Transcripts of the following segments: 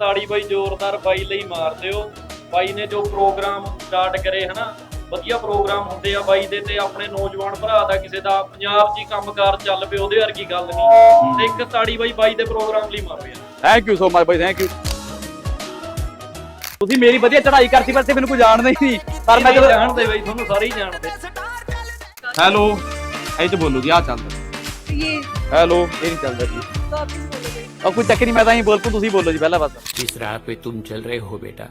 ਤਾੜੀ ਬਾਈ ਜ਼ੋਰਦਾਰ ਬਾਈ ਲਈ ਮਾਰ ਦਿਓ। ਬਾਈ ਨੇ ਜੋ ਪ੍ਰੋਗਰਾਮ ਸਟਾਰਟ ਕਰੇ ਹਨਾ ਵਧੀਆ ਪ੍ਰੋਗਰਾਮ ਹੁੰਦੇ ਆ ਬਾਈ ਦੇ ਤੇ ਆਪਣੇ ਨੌਜਵਾਨ ਭਰਾ ਦਾ ਕਿਸੇ ਦਾ ਪੰਜਾਬ 'ਚ ਹੀ ਕੰਮਕਾਰ ਚੱਲ ਪਏ ਉਹਦੇ ਵਰਗੀ ਗੱਲ ਨਹੀਂ। ਤੇ ਇੱਕ ਤਾੜੀ ਬਾਈ ਬਾਈ ਦੇ ਪ੍ਰੋਗਰਾਮ ਲਈ ਮਾਰ ਪਿਆ thank you so much bye thank you ਤੁਸੀਂ ਮੇਰੀ ਵਧੀਆ ਚੜ੍ਹਾਈ ਕਰਤੀ ਪਰ ਤੇ ਮੈਨੂੰ ਕੋਈ ਜਾਣਦਾ ਹੀ ਨਹੀਂ ਪਰ ਮੈਂ ਜਦੋਂ ਜਾਣਦੇ ਬਾਈ ਤੁਹਾਨੂੰ ਸਾਰੇ ਹੀ ਜਾਣਦੇ। ਹੈਲੋ ਇਹ ਤੇ ਬੋਲੋ ਜੀ ਆ ਚੱਲਦਾ। ये ਹੈਲੋ ਇਹ ਨਹੀਂ ਚੱਲਦਾ ਜੀ। तो आप ही बोलोगे ਉਹ ਕੋਈ ਚੱਕਰ ਨਹੀਂ ਮੈਂ ਤਾਂ ਹੀ ਬੋਲ ਪੂ ਤੁਸੀਂ ਬੋਲੋ ਜੀ ਪਹਿਲਾਂ ਬਸ जिस राह पे तुम चल रहे हो बेटा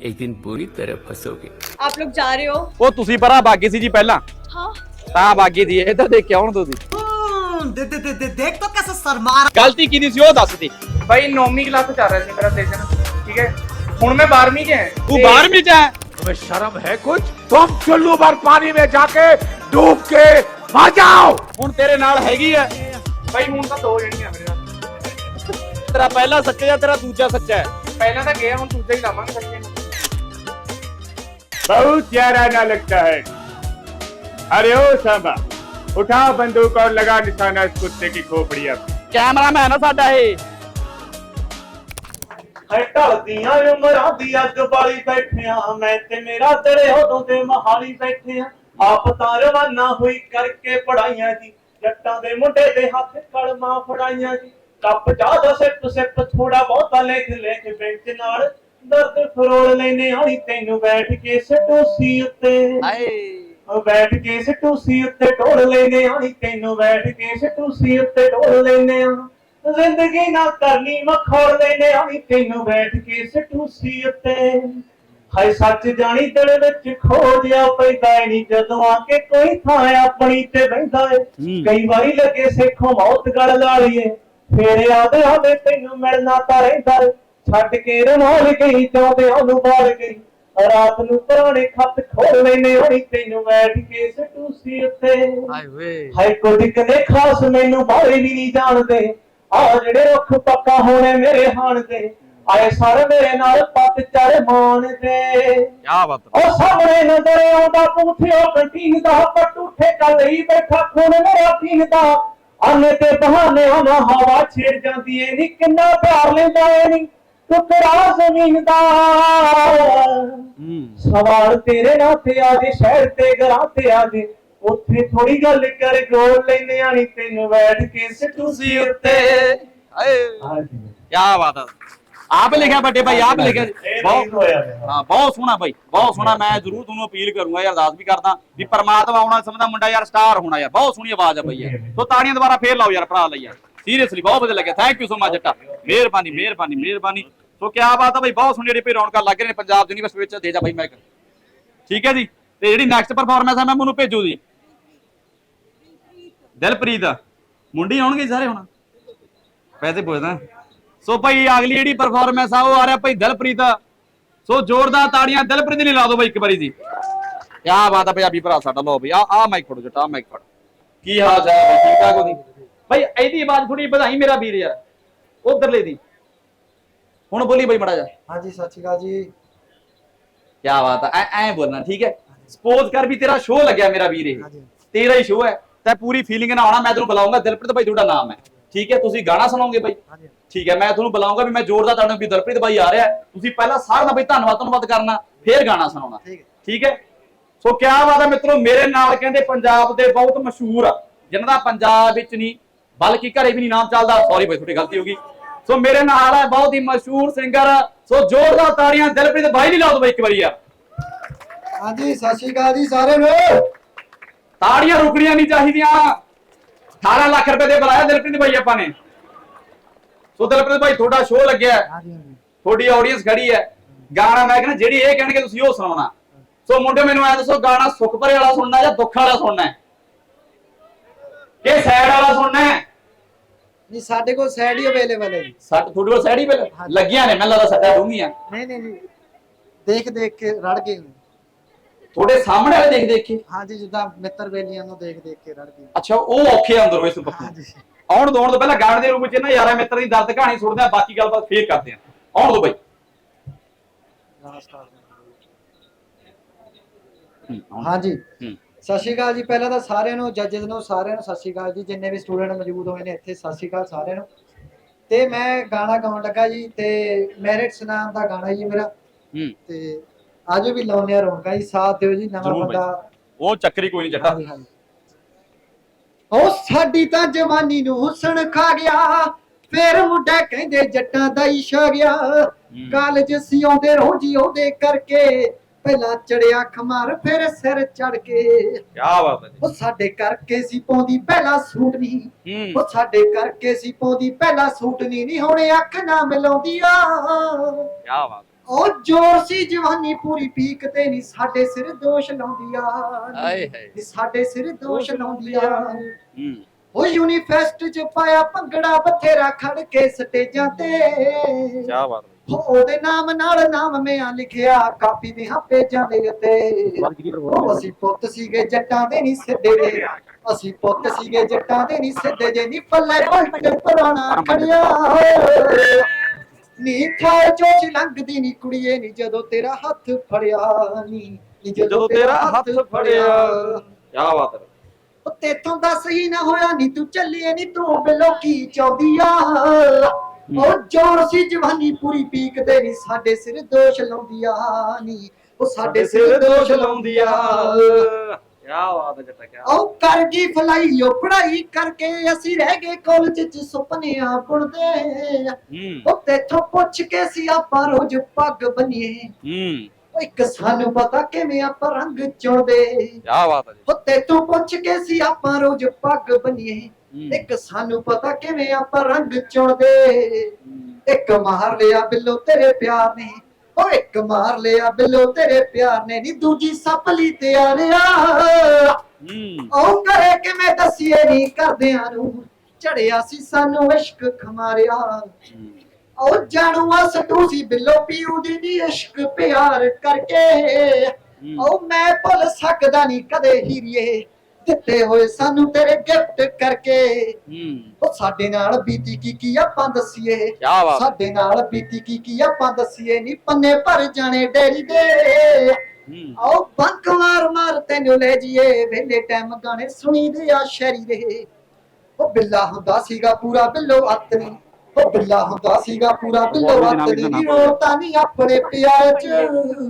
एक दिन बुरी तरह फंसोगे आप लोग जा रहे हो ਉਹ ਤੁਸੀਂ ਪਰਾਂ ਬਾਗੀ ਸੀ ਜੀ ਪਹਿਲਾਂ हाँ ਤਾਂ ਬਾਗੀ ਦੀ ਇਹ ਤਾਂ ਦੇਖ ਕੇ ਆਉਣ ਦੋ ਜੀ ਦੇ ਦੇ ਦੇ ਦੇ ਦੇਖ ਤਾਂ कैसे शर्मा रहा ਗਲਤੀ ਕਿਹਦੀ ਸੀ ਉਹ ਦੱਸ ਦੇ ਭਾਈ 9ਵੀਂ ਕਲਾਸ ਚ ਚੱਲ ਰਿਹਾ ਸੀ ਮੇਰਾ ਸੈਸ਼ਨ ਠੀਕ ਹੈ ਹੁਣ ਮੈਂ 12ਵੀਂ ਚ ਹਾਂ ਤੂੰ 12ਵੀਂ ਚ ਹੈ तुम्हें शर्म है कुछ तुम चुल्लू भर पानी में जाके डूब के मर जाओ ਹੁਣ ਤੇਰੇ ਨਾਲ ਹੈਗੀ ਹੈ ਭਾਈ ਹੁਣ ਤਾਂ ਦੋ ਜਣੀਆਂ ਮੇਰੇ ਨਾਲ ਤੇਰਾ ਪਹਿਲਾ ਸੱਚਾ ਜਾਂ ਤੇਰਾ ਦੂਜਾ ਸੱਚਾ ਹੈ ਪਹਿਲਾਂ ਤਾਂ ਗਿਆ ਹੁਣ ਦੂਜਾ ਹੀ ਲਾਵਾਂਗੇ ਸੱਚੇ ਨੂੰ बहुत प्यारा ना लगता है अरे ओ सांबा उठा बंदूक और लगा निशाना इस कुत्ते की खोपड़ी पर ਕੈਮਰਾਮੈਨ ਆ ਸਾਡਾ ਇਹ ਹੈ ਢਲਦੀਆਂ ਉਮਰਾਂ ਦੀ ਅੱਗ ਬਾਲੀ ਬੈਠਿਆ ਮੈਂ ਤੇ ਮੇਰਾ ਤੇਰੇ ਉਦੋਂ ਤੇ ਮਹਾਲੀ ਬੈਠਿਆ ਆਪ ਤਾਂ ਰਵਾਨਾ ਹੋਈ ਕਰਕੇ ਪੜਾਈਆਂ ਜੀ ਜੱਟਾਂ ਦੇ ਮੁੰਡੇ ਦੇ ਹੱਥ ਕਲਮਾਂ ਫੜਾਈਆਂ ਜੀ ਕੱਪ ਚਾਹ ਦਾ ਸਿਪ ਸਿਪ ਥੋੜਾ ਬਹੁਤਾ ਲਿਖ ਲਿਖ ਬੈਂਚ ਨਾਲ। ਦਰਦ ਫਰੋਲ ਲੈਨੇ ਆਣੀ ਤੈਨੂੰ ਬੈਠ ਕੇ ਸਟੂਸੀ ਉੱਤੇ। ਉਹ ਬੈਠ ਕੇ ਸਟੂਸੀ ਉੱਤੇ ਢੋਲ ਲੈਨੇ ਆਣੀ ਤੈਨੂੰ ਬੈਠ ਕੇ ਸਟੂਸੀ ਉੱਤੇ ਢੋਲ ਲੈਨੇ ਆ ਜ਼ਿੰਦਗੀ ਨਾ ਕਰਨੀ ਮਖੌੜ ਲੈਨੇ ਆਣੀ ਤੈਨੂੰ ਬੈਠ ਕੇ ਸਟੂਸੀ ਉੱਤੇ। ਹਾਏ ਸੱਚ ਜਾਣੀ ਦਿਲ ਵਿੱਚ ਖੋ ਜਿਆ ਪੈਂਦਾ ਏ ਨਹੀਂ ਜਦੋਂ ਆ ਕੇ ਕੋਈ ਥਾਂ ਆਪਣੀ ਤੇ ਬਹਿੰਦਾ ਏ। ਕਈ ਵਾਰੀ ਲੱਗੇ ਸੇਖੋਂ ਮੌਤ ਗਲ ਲਾਲੀਏ ਫੇਰ ਆਦੇ ਆਦੇ ਤੈਨੂੰ ਮਿਲਣਾ ਤਾਂ ਰਹਿੰਦਾ ਛੱਡ ਕੇ ਰਮਾਲ ਗਈ ਚਾਹਦੇ ਉਹਨੂੰ ਬਾਲ ਗਈ। ਰਾਤ ਨੂੰ ਪੁਰਾਣੇ ਖੱਤ ਖੋਲ ਲੈਨੇ ਹੋਣੀ ਤੈਨੂੰ ਬੈਠ ਕੇ ਸਟੂਸੀ ਉੱਤੇ। ਹਾਏ ਕੁਝ ਕਨੇ ਖਾਸ ਮੈਨੂੰ ਬਾਰੇ ਵੀ ਨਹੀਂ ਜਾਣਦੇ। ਆ ਜਿਹੜੇ ਰੁੱਖ ਪੱਕਾ ਹੋਣੇ ਮੇਰੇ ਹਾਣ ਦੇ ਆਏ ਸਰ ਮੇਰੇ ਨਾਲ ਪੱਤ ਚੜ ਮਾਣ ਦੇ। ਕੀ ਬਾਤ ਉਹ ਸਾਹਮਣੇ ਨਜ਼ਰ ਆਉਂਦਾ ਪੂਥਿਓ ਕੰਟੀਨ ਦਾ ਪਟੂਠੇ ਕੱਲ ਹੀ ਬੈਠਾ ਖੂਨ ਮੇਰਾ ਪੀਂਦਾ ਅੰਨੇ ਤੇ ਬਹਾਨੇ ਨਾ ਹਵਾ ਛੇੜ ਜਾਂਦੀ ਏ ਨੀ ਕਿੰਨਾ ਪਿਆਰ ਲੈਂਦਾ ਏ ਨੀ। ਟੁਕੜਾ ਜ਼ਮੀਨ ਦਾ ਸਵਾਲ ਤੇਰੇ ਨਾਲ ਤੇ ਆ ਜੇ ਸ਼ਹਿਰ ਤੇ ਘਰਾਂ ਤੇ ਆ ਜੇ। ਉੱਥੇ ਥੋੜੀ ਗੱਲ ਕਰ ਗੋਲ ਲੈਨੇ ਆਣੀ ਤੈਨੂੰ ਬੈਠ ਕੇ ਸਟੂਸੀ ਉੱਤੇ। ਹਾਂਜੀ। ਕੀ ਬਾਤ ਹੈ ਆਪ ਲਿਖਿਆ ਵੱਡੇ ਭਾਈ ਆਪ ਲਿਖਿਆ ਬਹੁਤ ਹੋਇਆ। ਹਾਂ ਬਹੁਤ ਸੋਹਣਾ ਭਾਈ ਬਹੁਤ ਸੋਹਣਾ ਮੈਂ ਜ਼ਰੂਰ ਤੁਹਾਨੂੰ ਅਪੀਲ ਕਰੂੰਗਾ ਯਾਰ ਅਰਦਾਸ ਵੀ ਕਰਦਾ ਵੀ ਪਰਮਾਤਮਾ ਆਉਣਾ ਸਮਝਦਾ ਮੁੰਡਾ ਯਾਰ ਸਟਾਰ ਹੋਣਾ ਯਾਰ ਬਹੁਤ ਸੋਹਣੀ ਆਵਾਜ਼ ਆ ਭਾਈ ਯਾਰ। ਸੋ ਤਾੜੀਆਂ ਦੁਬਾਰਾ ਫੇਰ ਲਾਓ ਯਾਰ ਭਰਾ ਲਈ ਯਾਰ। ਸੀਰੀਅਸਲੀ ਬਹੁਤ ਵਧੀਆ ਲੱਗਿਆ ਥੈਂਕ ਯੂ ਸੋ ਮਚ ਜੱਟਾ। ਮਿਹਰਬਾਨੀ ਮਿਹਰਬਾਨੀ ਮਿਹਰਬਾਨੀ। ਸੋ ਕੀ ਬਾਤ ਆ ਭਾਈ ਬਹੁਤ ਸੋਹਣੀ ਜਿਹੜੀ ਭਾਈ ਰੌਣਕਾਂ ਲੱਗ ਰਹੇ ਨੇ ਪੰਜਾਬ ਯੂਨੀਵਰਸਿਟੀ ਵਿੱਚ ਦੇ ਜਾ ਭਾਈ ਮੈਂ ਠੀਕ ਹੈ ਜੀ ਤੇ ਜਿਹੜੀ ਨੈਕਸਟ ਪਰਫਾਰਮੈਂਸ ਆ ਮੈਂ ਮੈਨੂੰ ਭੇਜੂ ਜੀ। ਦਿਲਪ੍ਰੀਤ। ਮੁੰਡੇ ਆਉਣਗੇ ਸਾਰੇ ਹੁਣ? ਪੈਸੇ ਪੁੱਛਦਾ। ਸੋ ਭਾਈ ਅਗਲੀ ਜਿਹੜੀ ਪਰਫਾਰਮੈਂਸ ਆ ਉਹ ਆ ਰਿਹਾ ਭਾਈ ਦਿਲਪ੍ਰੀਤ। ਸੋ ਜ਼ੋਰਦਾਰ ਤਾੜੀਆਂ ਦਿਲਪ੍ਰੀਤ ਲਈ ਲਾ ਦਿਓ ਭਾਈ ਇੱਕ ਵਾਰੀ ਜੀ। ਕੀ ਬਾਤ ਆ ਪੰਜਾਬੀ ਭਰਾ ਸਾਡਾ ਲਓ ਭਾਈ ਆ ਆ ਮਾਈਕ ਫੜੋ ਜਟਾ ਮਾਈਕ ਫੜ। ਕੀ ਹਾਲ ਚਾਲ ਹੈ ਭਾਈ ਠੀਕ ਠਾਕ ਹੋ ਜੀ? ਭਾਈ ਇਹਦੀ ਆਵਾਜ਼ ਥੋੜੀ ਵਧਾਈ ਮੇਰਾ ਵੀਰ ਯਾਰ ਉਧਰਲੇ ਦੀ। ਹੁਣ ਬੋਲੀ ਭਾਈ ਮੜਾ ਜਾ ਹਾਂਜੀ ਸਤਿ ਸ਼੍ਰੀ ਅਕਾਲ ਜੀ। ਕੀ ਬਾਤ ਆ ਐ ਐ ਬੋਲਣਾ ਠੀਕ ਹੈ? ਸਪੋਜ਼ ਕਰ ਵੀ ਤੇਰਾ ਸ਼ੋਅ ਲੱਗਿਆ ਮੇਰਾ ਵੀਰ ਇਹ। ਤੇਰਾ ਹੀ ਸ਼ੋਅ ਹੈ। ਤਾਂ ਪੂਰੀ ਫੀਲਿੰਗ ਨਾਲ ਆਉਣਾ ਮੈਂ ਤੈਨੂੰ ਬੁਲਾਉਂਗਾ ਦਿਲਪ੍ਰੀਤ ਭਾਈ ਤੁਹਾਡਾ ਨਾਮ ਹੈ। ਠੀਕ ਹੈ? ਤੁਸੀਂ ਗਾਣਾ ਸੁਣਾਓਗੇ ਭਾਈ ਹਾਂਜੀ। ਠੀਕ ਹੈ ਮੈਂ ਤੁਹਾਨੂੰ ਬੁਲਾਉਂਗਾ ਵੀ ਮੈਂ ਜ਼ੋਰਦਾਰ ਤੁਹਾਨੂੰ ਵੀ ਦਲਪ੍ਰੀਤ ਬਾਈ ਆ ਰਿਹਾ। ਤੁਸੀਂ ਪਹਿਲਾਂ ਸਾਰਿਆਂ ਦਾ ਬਈ ਧੰਨਵਾਦ ਧੰਨਵਾਦ ਕਰਨਾ ਫੇਰ ਗਾਣਾ ਸੁਣਾਉਣਾ। ਠੀਕ ਹੈ। ਸੋ ਕਿਆ ਬਾਤ ਹੈ ਮਿੱਤਰੋ ਮੇਰੇ ਨਾਲ ਕਹਿੰਦੇ ਪੰਜਾਬ ਦੇ ਬਹੁਤ ਮਸ਼ਹੂਰ ਆ ਜਿਨ੍ਹਾਂ ਦਾ ਪੰਜਾਬ ਵਿੱਚ ਨਹੀਂ ਬਲਕਿ ਘਰੇ ਵੀ ਨਹੀਂ ਨਾਮ ਚੱਲਦਾ। ਸੌਰੀ ਬਈ ਤੁਹਾਡੀ ਗਲਤੀ ਹੋ ਗਈ। ਸੋ ਮੇਰੇ ਨਾਲ ਹੈ ਬਹੁਤ ਹੀ ਮਸ਼ਹੂਰ ਸਿੰਗਰ ਸੋ ਜ਼ੋਰਦਾਰ ਤਾੜੀਆਂ ਦਿਲਪ੍ਰੀਤ ਬਾਈ ਲਈ ਲਾਓ ਦਿਓ ਬਈ ਇੱਕ ਵਾਰੀ ਯਾਰ ਹਾਂਜੀ ਸਤਿ ਸ਼੍ਰੀ ਅਕਾਲ ਜੀ ਸਾਰਿਆਂ ਨੂੰ। ਤਾੜੀਆਂ ਰੁਕਣੀਆਂ ਨਹੀਂ ਚਾਹੀਦੀਆਂ। 18 ਲੱਖ ਰੁਪਏ ਦੇ ਬੁਲਾਇਆ ਦਿਲਪ੍ਰੀਤ ਬਾਈ ਆਪਾਂ ਨੇ। ਸੋ ਦਿਲਪ੍ਰੀਤ ਬਾਈ ਤੁਹਾਡਾ ਸ਼ੋਅ ਲੱਗਿਆ ਹੈ। ਹਾਂਜੀ ਹਾਂਜੀ। ਤੁਹਾਡੀ ਆਡੀਅנס ਖੜੀ ਹੈ। ਗਾਣਾ ਮੈਂ ਕਹਿੰਦਾ ਜਿਹੜੀ ਇਹ ਕਹਿਣਗੇ ਤੁਸੀਂ ਉਹ ਸੁਣਾਉਣਾ। ਸੋ ਮੁੰਡੇ ਮੈਨੂੰ ਐ ਦੱਸੋ ਗਾਣਾ ਸੁੱਖ ਭਰੇ ਵਾਲਾ ਸੁਣਨਾ ਜਾਂ ਦੁੱਖ ਵਾਲਾ ਸੁਣਨਾ ਹੈ? ਸੈਡ ਵਾਲਾ ਸੁਣਨਾ ਹੈ? ਨਹੀਂ ਸਾਡੇ ਕੋਲ ਸਾਈਡ ਹੀ ਅਵੇਲੇਬਲ ਹੈ ਜੀ। ਸੱਟ ਤੁਹਾਡੇ ਕੋਲ ਸੈਡ ਹੀ ਪਹਿਲਾਂ ਲੱਗੀਆਂ ਨੇ ਮੈਨੂੰ ਲੱਗਦਾ ਸੱਟਾਂ ਡੂੰਗੀਆਂ ਨਹੀਂ ਨਹੀਂ ਜੀ। ਦੇਖ ਦੇਖ ਕੇ ਰੜ ਗਏ। ਤੁਹਾਡੇ ਸਾਹਮਣੇ ਵਾਲੇ ਦੇਖ ਦੇਖ ਕੇ? ਹਾਂਜੀ ਜਿੱਦਾਂ ਮਿੱਤਰ ਬੇਲੀਆਂ ਨੂੰ ਦੇਖ ਦੇਖ ਕੇ ਰੜ ਗਏ ਅੱਛਾ ਉਹ ਔਖੇ ਆ ਅੰਦਰੋਂ ਇਸ ਪੱਖੋਂ ਹਾਂਜੀ। ਆਉਣ ਦੋ ਆਉਣ ਤੋਂ ਪਹਿਲਾਂ ਗਾਣੇ ਦੇ ਰੂਪ ਵਿੱਚ ਨਾ ਯਾਰਾ ਮਿੱਤਰ ਦੀ ਦਰਦ ਕਹਾਣੀ ਸੁਣਦੇ ਆ ਬਾਕੀ ਗੱਲਬਾਤ ਫੇਰ ਕਰਦੇ ਆ ਆਉਣ ਦੋ ਬਾਈ। ਹਾਂਜੀ। ਸਤਿ ਸ਼੍ਰੀ ਅਕਾਲ ਜੀ ਪਹਿਲਾਂ ਤਾਂ ਸਾਰਿਆਂ ਨੂੰ ਜੱਜਸ ਨੂੰ ਸਾਰਿਆਂ ਨੂੰ ਸਤਿ ਸ਼੍ਰੀ ਅਕਾਲ ਜੀ। ਜਿੰਨੇ ਵੀ ਸਟੂਡੈਂਟ ਮੌਜੂਦ ਹੋਏ ਨੇ ਇੱਥੇ ਸਤਿ ਸ਼੍ਰੀ ਅਕਾਲ ਸਾਰਿਆਂ ਨੂੰ। ਤੇ ਮੈਂ ਗਾਣਾ ਗਾਉਣ ਲੱਗਾ ਜੀ ਤੇ ਮੈਰਿਟਸ ਨਾਮ ਦਾ ਗਾਣਾ ਜੀ ਮੇਰਾ। ਹੂੰ। ਤੇ ਆਜੋ ਵੀ ਲਾਉਣੇ ਆ ਰੌਣਕਾਂ ਜੀ ਸਾਥ ਦਿਓ ਜੀ ਨਵਾਂ। ਬੰਦਾ। ਉਹ ਚੱਕਰੀ ਕੋਈ ਨਹੀਂ ਜੱਟਾ। ਉਹ ਸਾਡੀ ਤਾਂ ਜਵਾਨੀ ਨੂੰ ਹੁਸਨ ਖਾ ਗਿਆ। ਫੇਰ ਮੁੰਡਾ ਕਹਿੰਦੇ ਜੱਟਾਂ ਦਾ ਹੀ ਗਿਆ। ਕਾਲਜ ਸੀ ਆਉਂਦੇ ਰੋਜੀ ਉਹਦੇ ਕਰਕੇ। ਪਹਿਲਾਂ ਚੜਿਆ ਖਮਾਰ ਫਿਰ ਸਿਰ ਚੜ ਕੇ। ਕੀ ਬਾਤ ਹੈ ਉਹ ਸਾਡੇ ਕਰਕੇ ਸੀ ਪਾਉਂਦੀ ਪਹਿਲਾਂ ਸੂਟ ਨਹੀਂ। ਜੀ ਉਹ ਸਾਡੇ ਕਰਕੇ ਸੀ ਪਾਉਂਦੀ ਪਹਿਲਾਂ ਸੂਟ ਨਹੀਂ ਨਹੀਂ ਹੁਣ ਅੱਖ ਨਾ ਮਿਲਾਉਂਦੀ। ਆ ਕੀ ਬਾਤ ਉਹ ਜੋਰ ਸੀ ਜਵਾਨੀ ਪੂਰੀ ਪੀਕ ਤੇ ਨਹੀਂ ਸਾਡੇ ਸਿਰ ਦੋਸ਼ ਲਾਉਂਦੀ ਆ ਹਾਏ। ਨੀ ਸਾਡੇ ਸਿਰ ਦੋਸ਼ ਲਾਉਂਦੀ ਆ ਹੂੰ। ਉਹ ਯੂਨੀਫੈਸਟ ਚ ਪਾਇਆ ਭੰਗੜਾ ਬਥੇਰਾ ਖੜ ਕੇ ਸਟੇਜਾਂ ਤੇ। ਕੀ ਬਾਤ ਉਹ ਉਹਦੇ ਨਾਮ ਨਾਲ ਨਾਮ ਮੈਂ ਲਿਖਿਆ ਕਾਪੀ ਦੇ ਪੇਜਾਂ ਦੇ ਉੱਤੇ। ਉਹ ਅਸੀਂ ਪੁੱਤ ਸੀਗੇ ਜੱਟਾਂ ਦੇ ਨਹੀਂ ਸਿੱਧੇ ਦੇ ਅਸੀਂ ਪੁੱਤ ਸੀਗੇ ਜੱਟਾਂ ਦੇ ਨਹੀਂ ਸਿੱਧੇ ਜੇ। ਨਹੀਂ ਪੱਲੇ ਪਲਟ ਪੁਰਾਣਾ ਖੜਿਆ ਨੀ ਥਾਲ ਚੋਚ ਲੰਘਦੀ ਨੀ ਕੁੜੀਏ ਨੀ ਜਦੋਂ ਤੇਰਾ ਹੱਥ ਫੜਿਆ ਨੀ ਨੀ ਜਦੋਂ ਤੇਰਾ ਹੱਥ ਫੜਿਆ ਕੀ ਬਾਤ ਹੈ। ਉਹ ਤੇਥੋਂ ਦਾ ਸਹੀ ਨਾ ਹੋਇਆ ਨੀ ਤੂੰ ਚੱਲੀਏ ਨੀ ਤੂੰ ਬਿਲੋ ਕੀ ਚਾਹੁੰਦੀ ਆ ਉਹ ਜੋਰ ਸੀ ਜਵਾਨੀ ਪੂਰੀ ਪੀਕ ਤੇ ਨੀ ਸਾਡੇ ਸਿਰ ਦੋਸ਼ ਲਾਉਂਦੀ ਆ ਨੀ ਉਹ ਸਾਡੇ ਸਿਰ ਦੋਸ਼ ਲਾਉਂਦੀ ਆ ਕੀ ਬਾਤ ਹੈ ਜੱਟਾ ਕੀ ਉਹ ਕਰ ਗਈ ਫਲਾਈ ਉਹ ਪੜਾਈ ਕਰਕੇ ਅਸੀਂ ਰਹਿ ਗਏ ਕਾਲਜ ਚ ਸੁਪਨਿਆਂ ਬੁਣਦੇ ਉਹ ਤੇਥੋਂ ਪੁੱਛ ਕੇ ਸੀ ਆਪਾਂ ਰੋਜ਼ ਪੱਗ ਬੰਨੀਏ। ਹੂੰ। ਇੱਕ ਸਾਨੂੰ ਪਤਾ ਕਿਵੇਂ ਆਪਾਂ ਰੰਗ ਚੁਣਦੇ ਕੀ ਬਾਤ ਹੈ ਉਹ ਤੇਥੋਂ ਪੁੱਛ ਕੇ ਸੀ ਆਪਾਂ ਰੋਜ਼ ਪੱਗ ਬੰਨੀਏ। ਇੱਕ ਸਾਨੂੰ ਪਤਾ ਕਿਵੇਂ ਆਪਾਂ ਰੰਗ ਚੁਣਦੇ ਇੱਕ ਮਾਰ ਲਿਆ ਬਿੱਲੋ ਤੇਰੇ ਪਿਆਰ ਨੇ ਉਹ ਇੱਕ ਮਾਰ ਲਿਆ ਬਿੱਲੋ ਤੇਰੇ ਪਿਆਰ ਨੇ ਨੀ ਦੂਜੀ ਸਪਲੀ ਤਿਆਰਿਆ ਹੂੰ। ਉਹ ਕਰੇ ਕਿਵੇਂ ਦਸੀਏ ਨਹੀਂ ਕਰਦਿਆਂ ਨੂੰ ਚੜਿਆ ਸੀ ਸਾਨੂੰ ਇਸ਼ਕ ਖਮਾਰਿਆ। ਉਹ ਜਾਣੂਆ ਸਟੂ ਸੀ ਬਿੱਲੋ ਪੀਊ ਦੀ ਨੀ ਇਸ਼ਕ ਪਿਆਰ ਕਰਕੇ। ਉਹ ਮੈਂ ਭੁੱਲ ਸਕਦਾ ਨਹੀਂ ਕਦੇ ਹੀਰੀਏ। ਦਿੱਤੇ ਹੋਏ ਸਾਨੂੰ ਤੇਰੇ ਗਿਫਟ ਕਰਕੇ। ਹੂੰ। ਉਹ ਸਾਡੇ ਨਾਲ ਬੀਤੀ ਕੀ ਕੀ ਆਪਾਂ ਦਸੀਏ? ਕੀ ਬਾਤ। ਸਾਡੇ ਨਾਲ ਬੀਤੀ ਕੀ ਕੀ ਆਪਾਂ ਦਸੀਏ? ਨਹੀਂ ਪੰਨੇ ਭਰ ਜਾਣੇ ਡੇਰੀ ਦੇ। ਹੂੰ। ਆਓ ਬੰਕ ਮਾਰ ਮਾਰ ਤੈਨੂੰ ਲੈ ਜੀਏ ਵੇਲੇ ਟਾਈਮ ਗਾਣੇ ਸੁਣੀਦੇ ਆ ਸ਼ੈਰੀ ਦੇ। ਉਹ ਬਿੱਲਾ ਹੁੰਦਾ ਸੀਗਾ ਪੂਰਾ ਬਿੱਲੋ ਅਤਨੀ ਉਹ ਬਿੱਲਾ ਹੁੰਦਾ ਸੀਗਾ ਪੂਰਾ ਬਿੱਲੋ ਹੋਰ ਵੀ ਜਨਾਬ ਅਤਨੀ ਇਹਦਾ ਨੀ ਨਾਮ ਰੋਤਾ ਨਹੀਂ ਆਪਣੇ ਪਿਆਰ ਚ।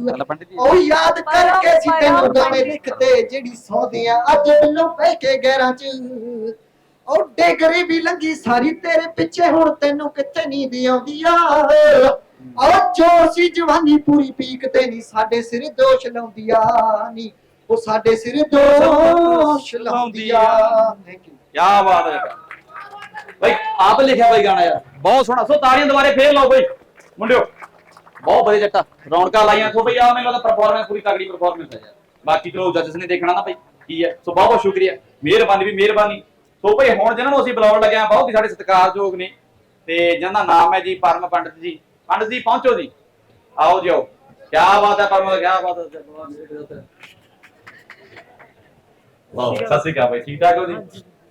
ਚੱਲ ਪੰਡਿਤ ਜੀ। ਉਹ ਯਾਦ ਕਰਕੇ ਸੀ ਤੈਨੂੰ ਗਾਣੇ ਲਿਖਦੇ ਜਿਹੜੀ ਸੌਂਦੇ ਆ। ਅੱਜ ਬਿੱਲੋ ਪੈ ਕੇ ਗੈਰਾਂ ਚ। ਉਹ ਡੇਗਰੀ ਵੀ ਲੰਗੀ ਸਾਰੀ ਤੇਰੇ ਪਿੱਛੇ ਹੁਣ ਤੈਨੂੰ ਕਿੱਥੇ ਨੀਂਦ ਆਉਂਦੀ ਆ? ਉਹ ਚੋਰ ਸੀ ਜਵਾਨੀ ਪੂਰੀ ਪੀਕ ਤੇ ਨਹੀਂ ਸਾਡੇ ਸਿਰ ਦੋਸ਼ ਲਾਉਂਦੀ ਆ ਨੀ। ਉਹ ਸਾਡੇ ਸਿਰ ਦੋਸ਼ ਲਾਉਂਦੀ ਆ ਥੈਂਕ ਯੂ ਕੀ ਬਾਤ ਹੈ। ਭਾਈ ਆਪ ਲਿਖਿਆ ਭਾਈ ਗਾਣਾ ਯਾਰ। ਬਹੁਤ ਸੋਹਣਾ। ਸੋ ਤਾੜੀਆਂ ਦੁਬਾਰੇ ਫੇਰ ਲਾਓ ਭਾਈ ਮੁੰਡਿਓ ਬਹੁਤ ਵਧੀਆ ਜੱਟਾ। ਰੌਣਕਾਂ ਲਾਈਆਂ। ਸੋ ਭਾਈ ਆ ਮੈਨੂੰ ਲੱਗਦਾ ਪਰਫਾਰਮੈਂਸ ਪੂਰੀ ਤਗੜੀ ਪਰਫਾਰਮੈਂਸ ਹੈ ਯਾਰ। ਬਾਕੀ ਚਲੋ ਜੱਜਸ ਨੇ ਦੇਖਣਾ ਨਾ ਭਾਈ ਕੀ ਹੈ। ਸੋ ਬਹੁਤ ਬਹੁਤ ਸ਼ੁਕਰੀਆ। ਮਿਹਰਬਾਨੀ ਵੀ ਮਿਹਰਬਾਨੀ। ਸੋ ਭਾਈ ਹੁਣ ਜਿਹਨਾਂ ਨੂੰ ਅਸੀਂ ਬੁਲਾਉਣ ਲੱਗੇ ਆ ਬਹੁਤ ਹੀ ਸਾਡੇ ਸਤਿਕਾਰਯੋਗ ਨੇ। ਤੇ ਜਿਹਨਾਂ ਦਾ ਨਾਮ ਹੈ ਜੀ ਪਰਮ ਪੰਡਤ ਜੀ। ਪੰਡਤ ਜੀ ਪਹੁੰਚੋ ਜੀ। ਆਓ ਜੀ ਆਓ। ਕੀ ਬਾਤ ਹੈ ਪਰਮ ਕੀ ਬਾਤ ਹੈ। ਵਾਹ ਸਤਿ ਸ਼੍ਰੀ ਅਕਾਲ ਭਾਈ ਠੀਕ ਠਾਕ ਹੋ ਜੀ?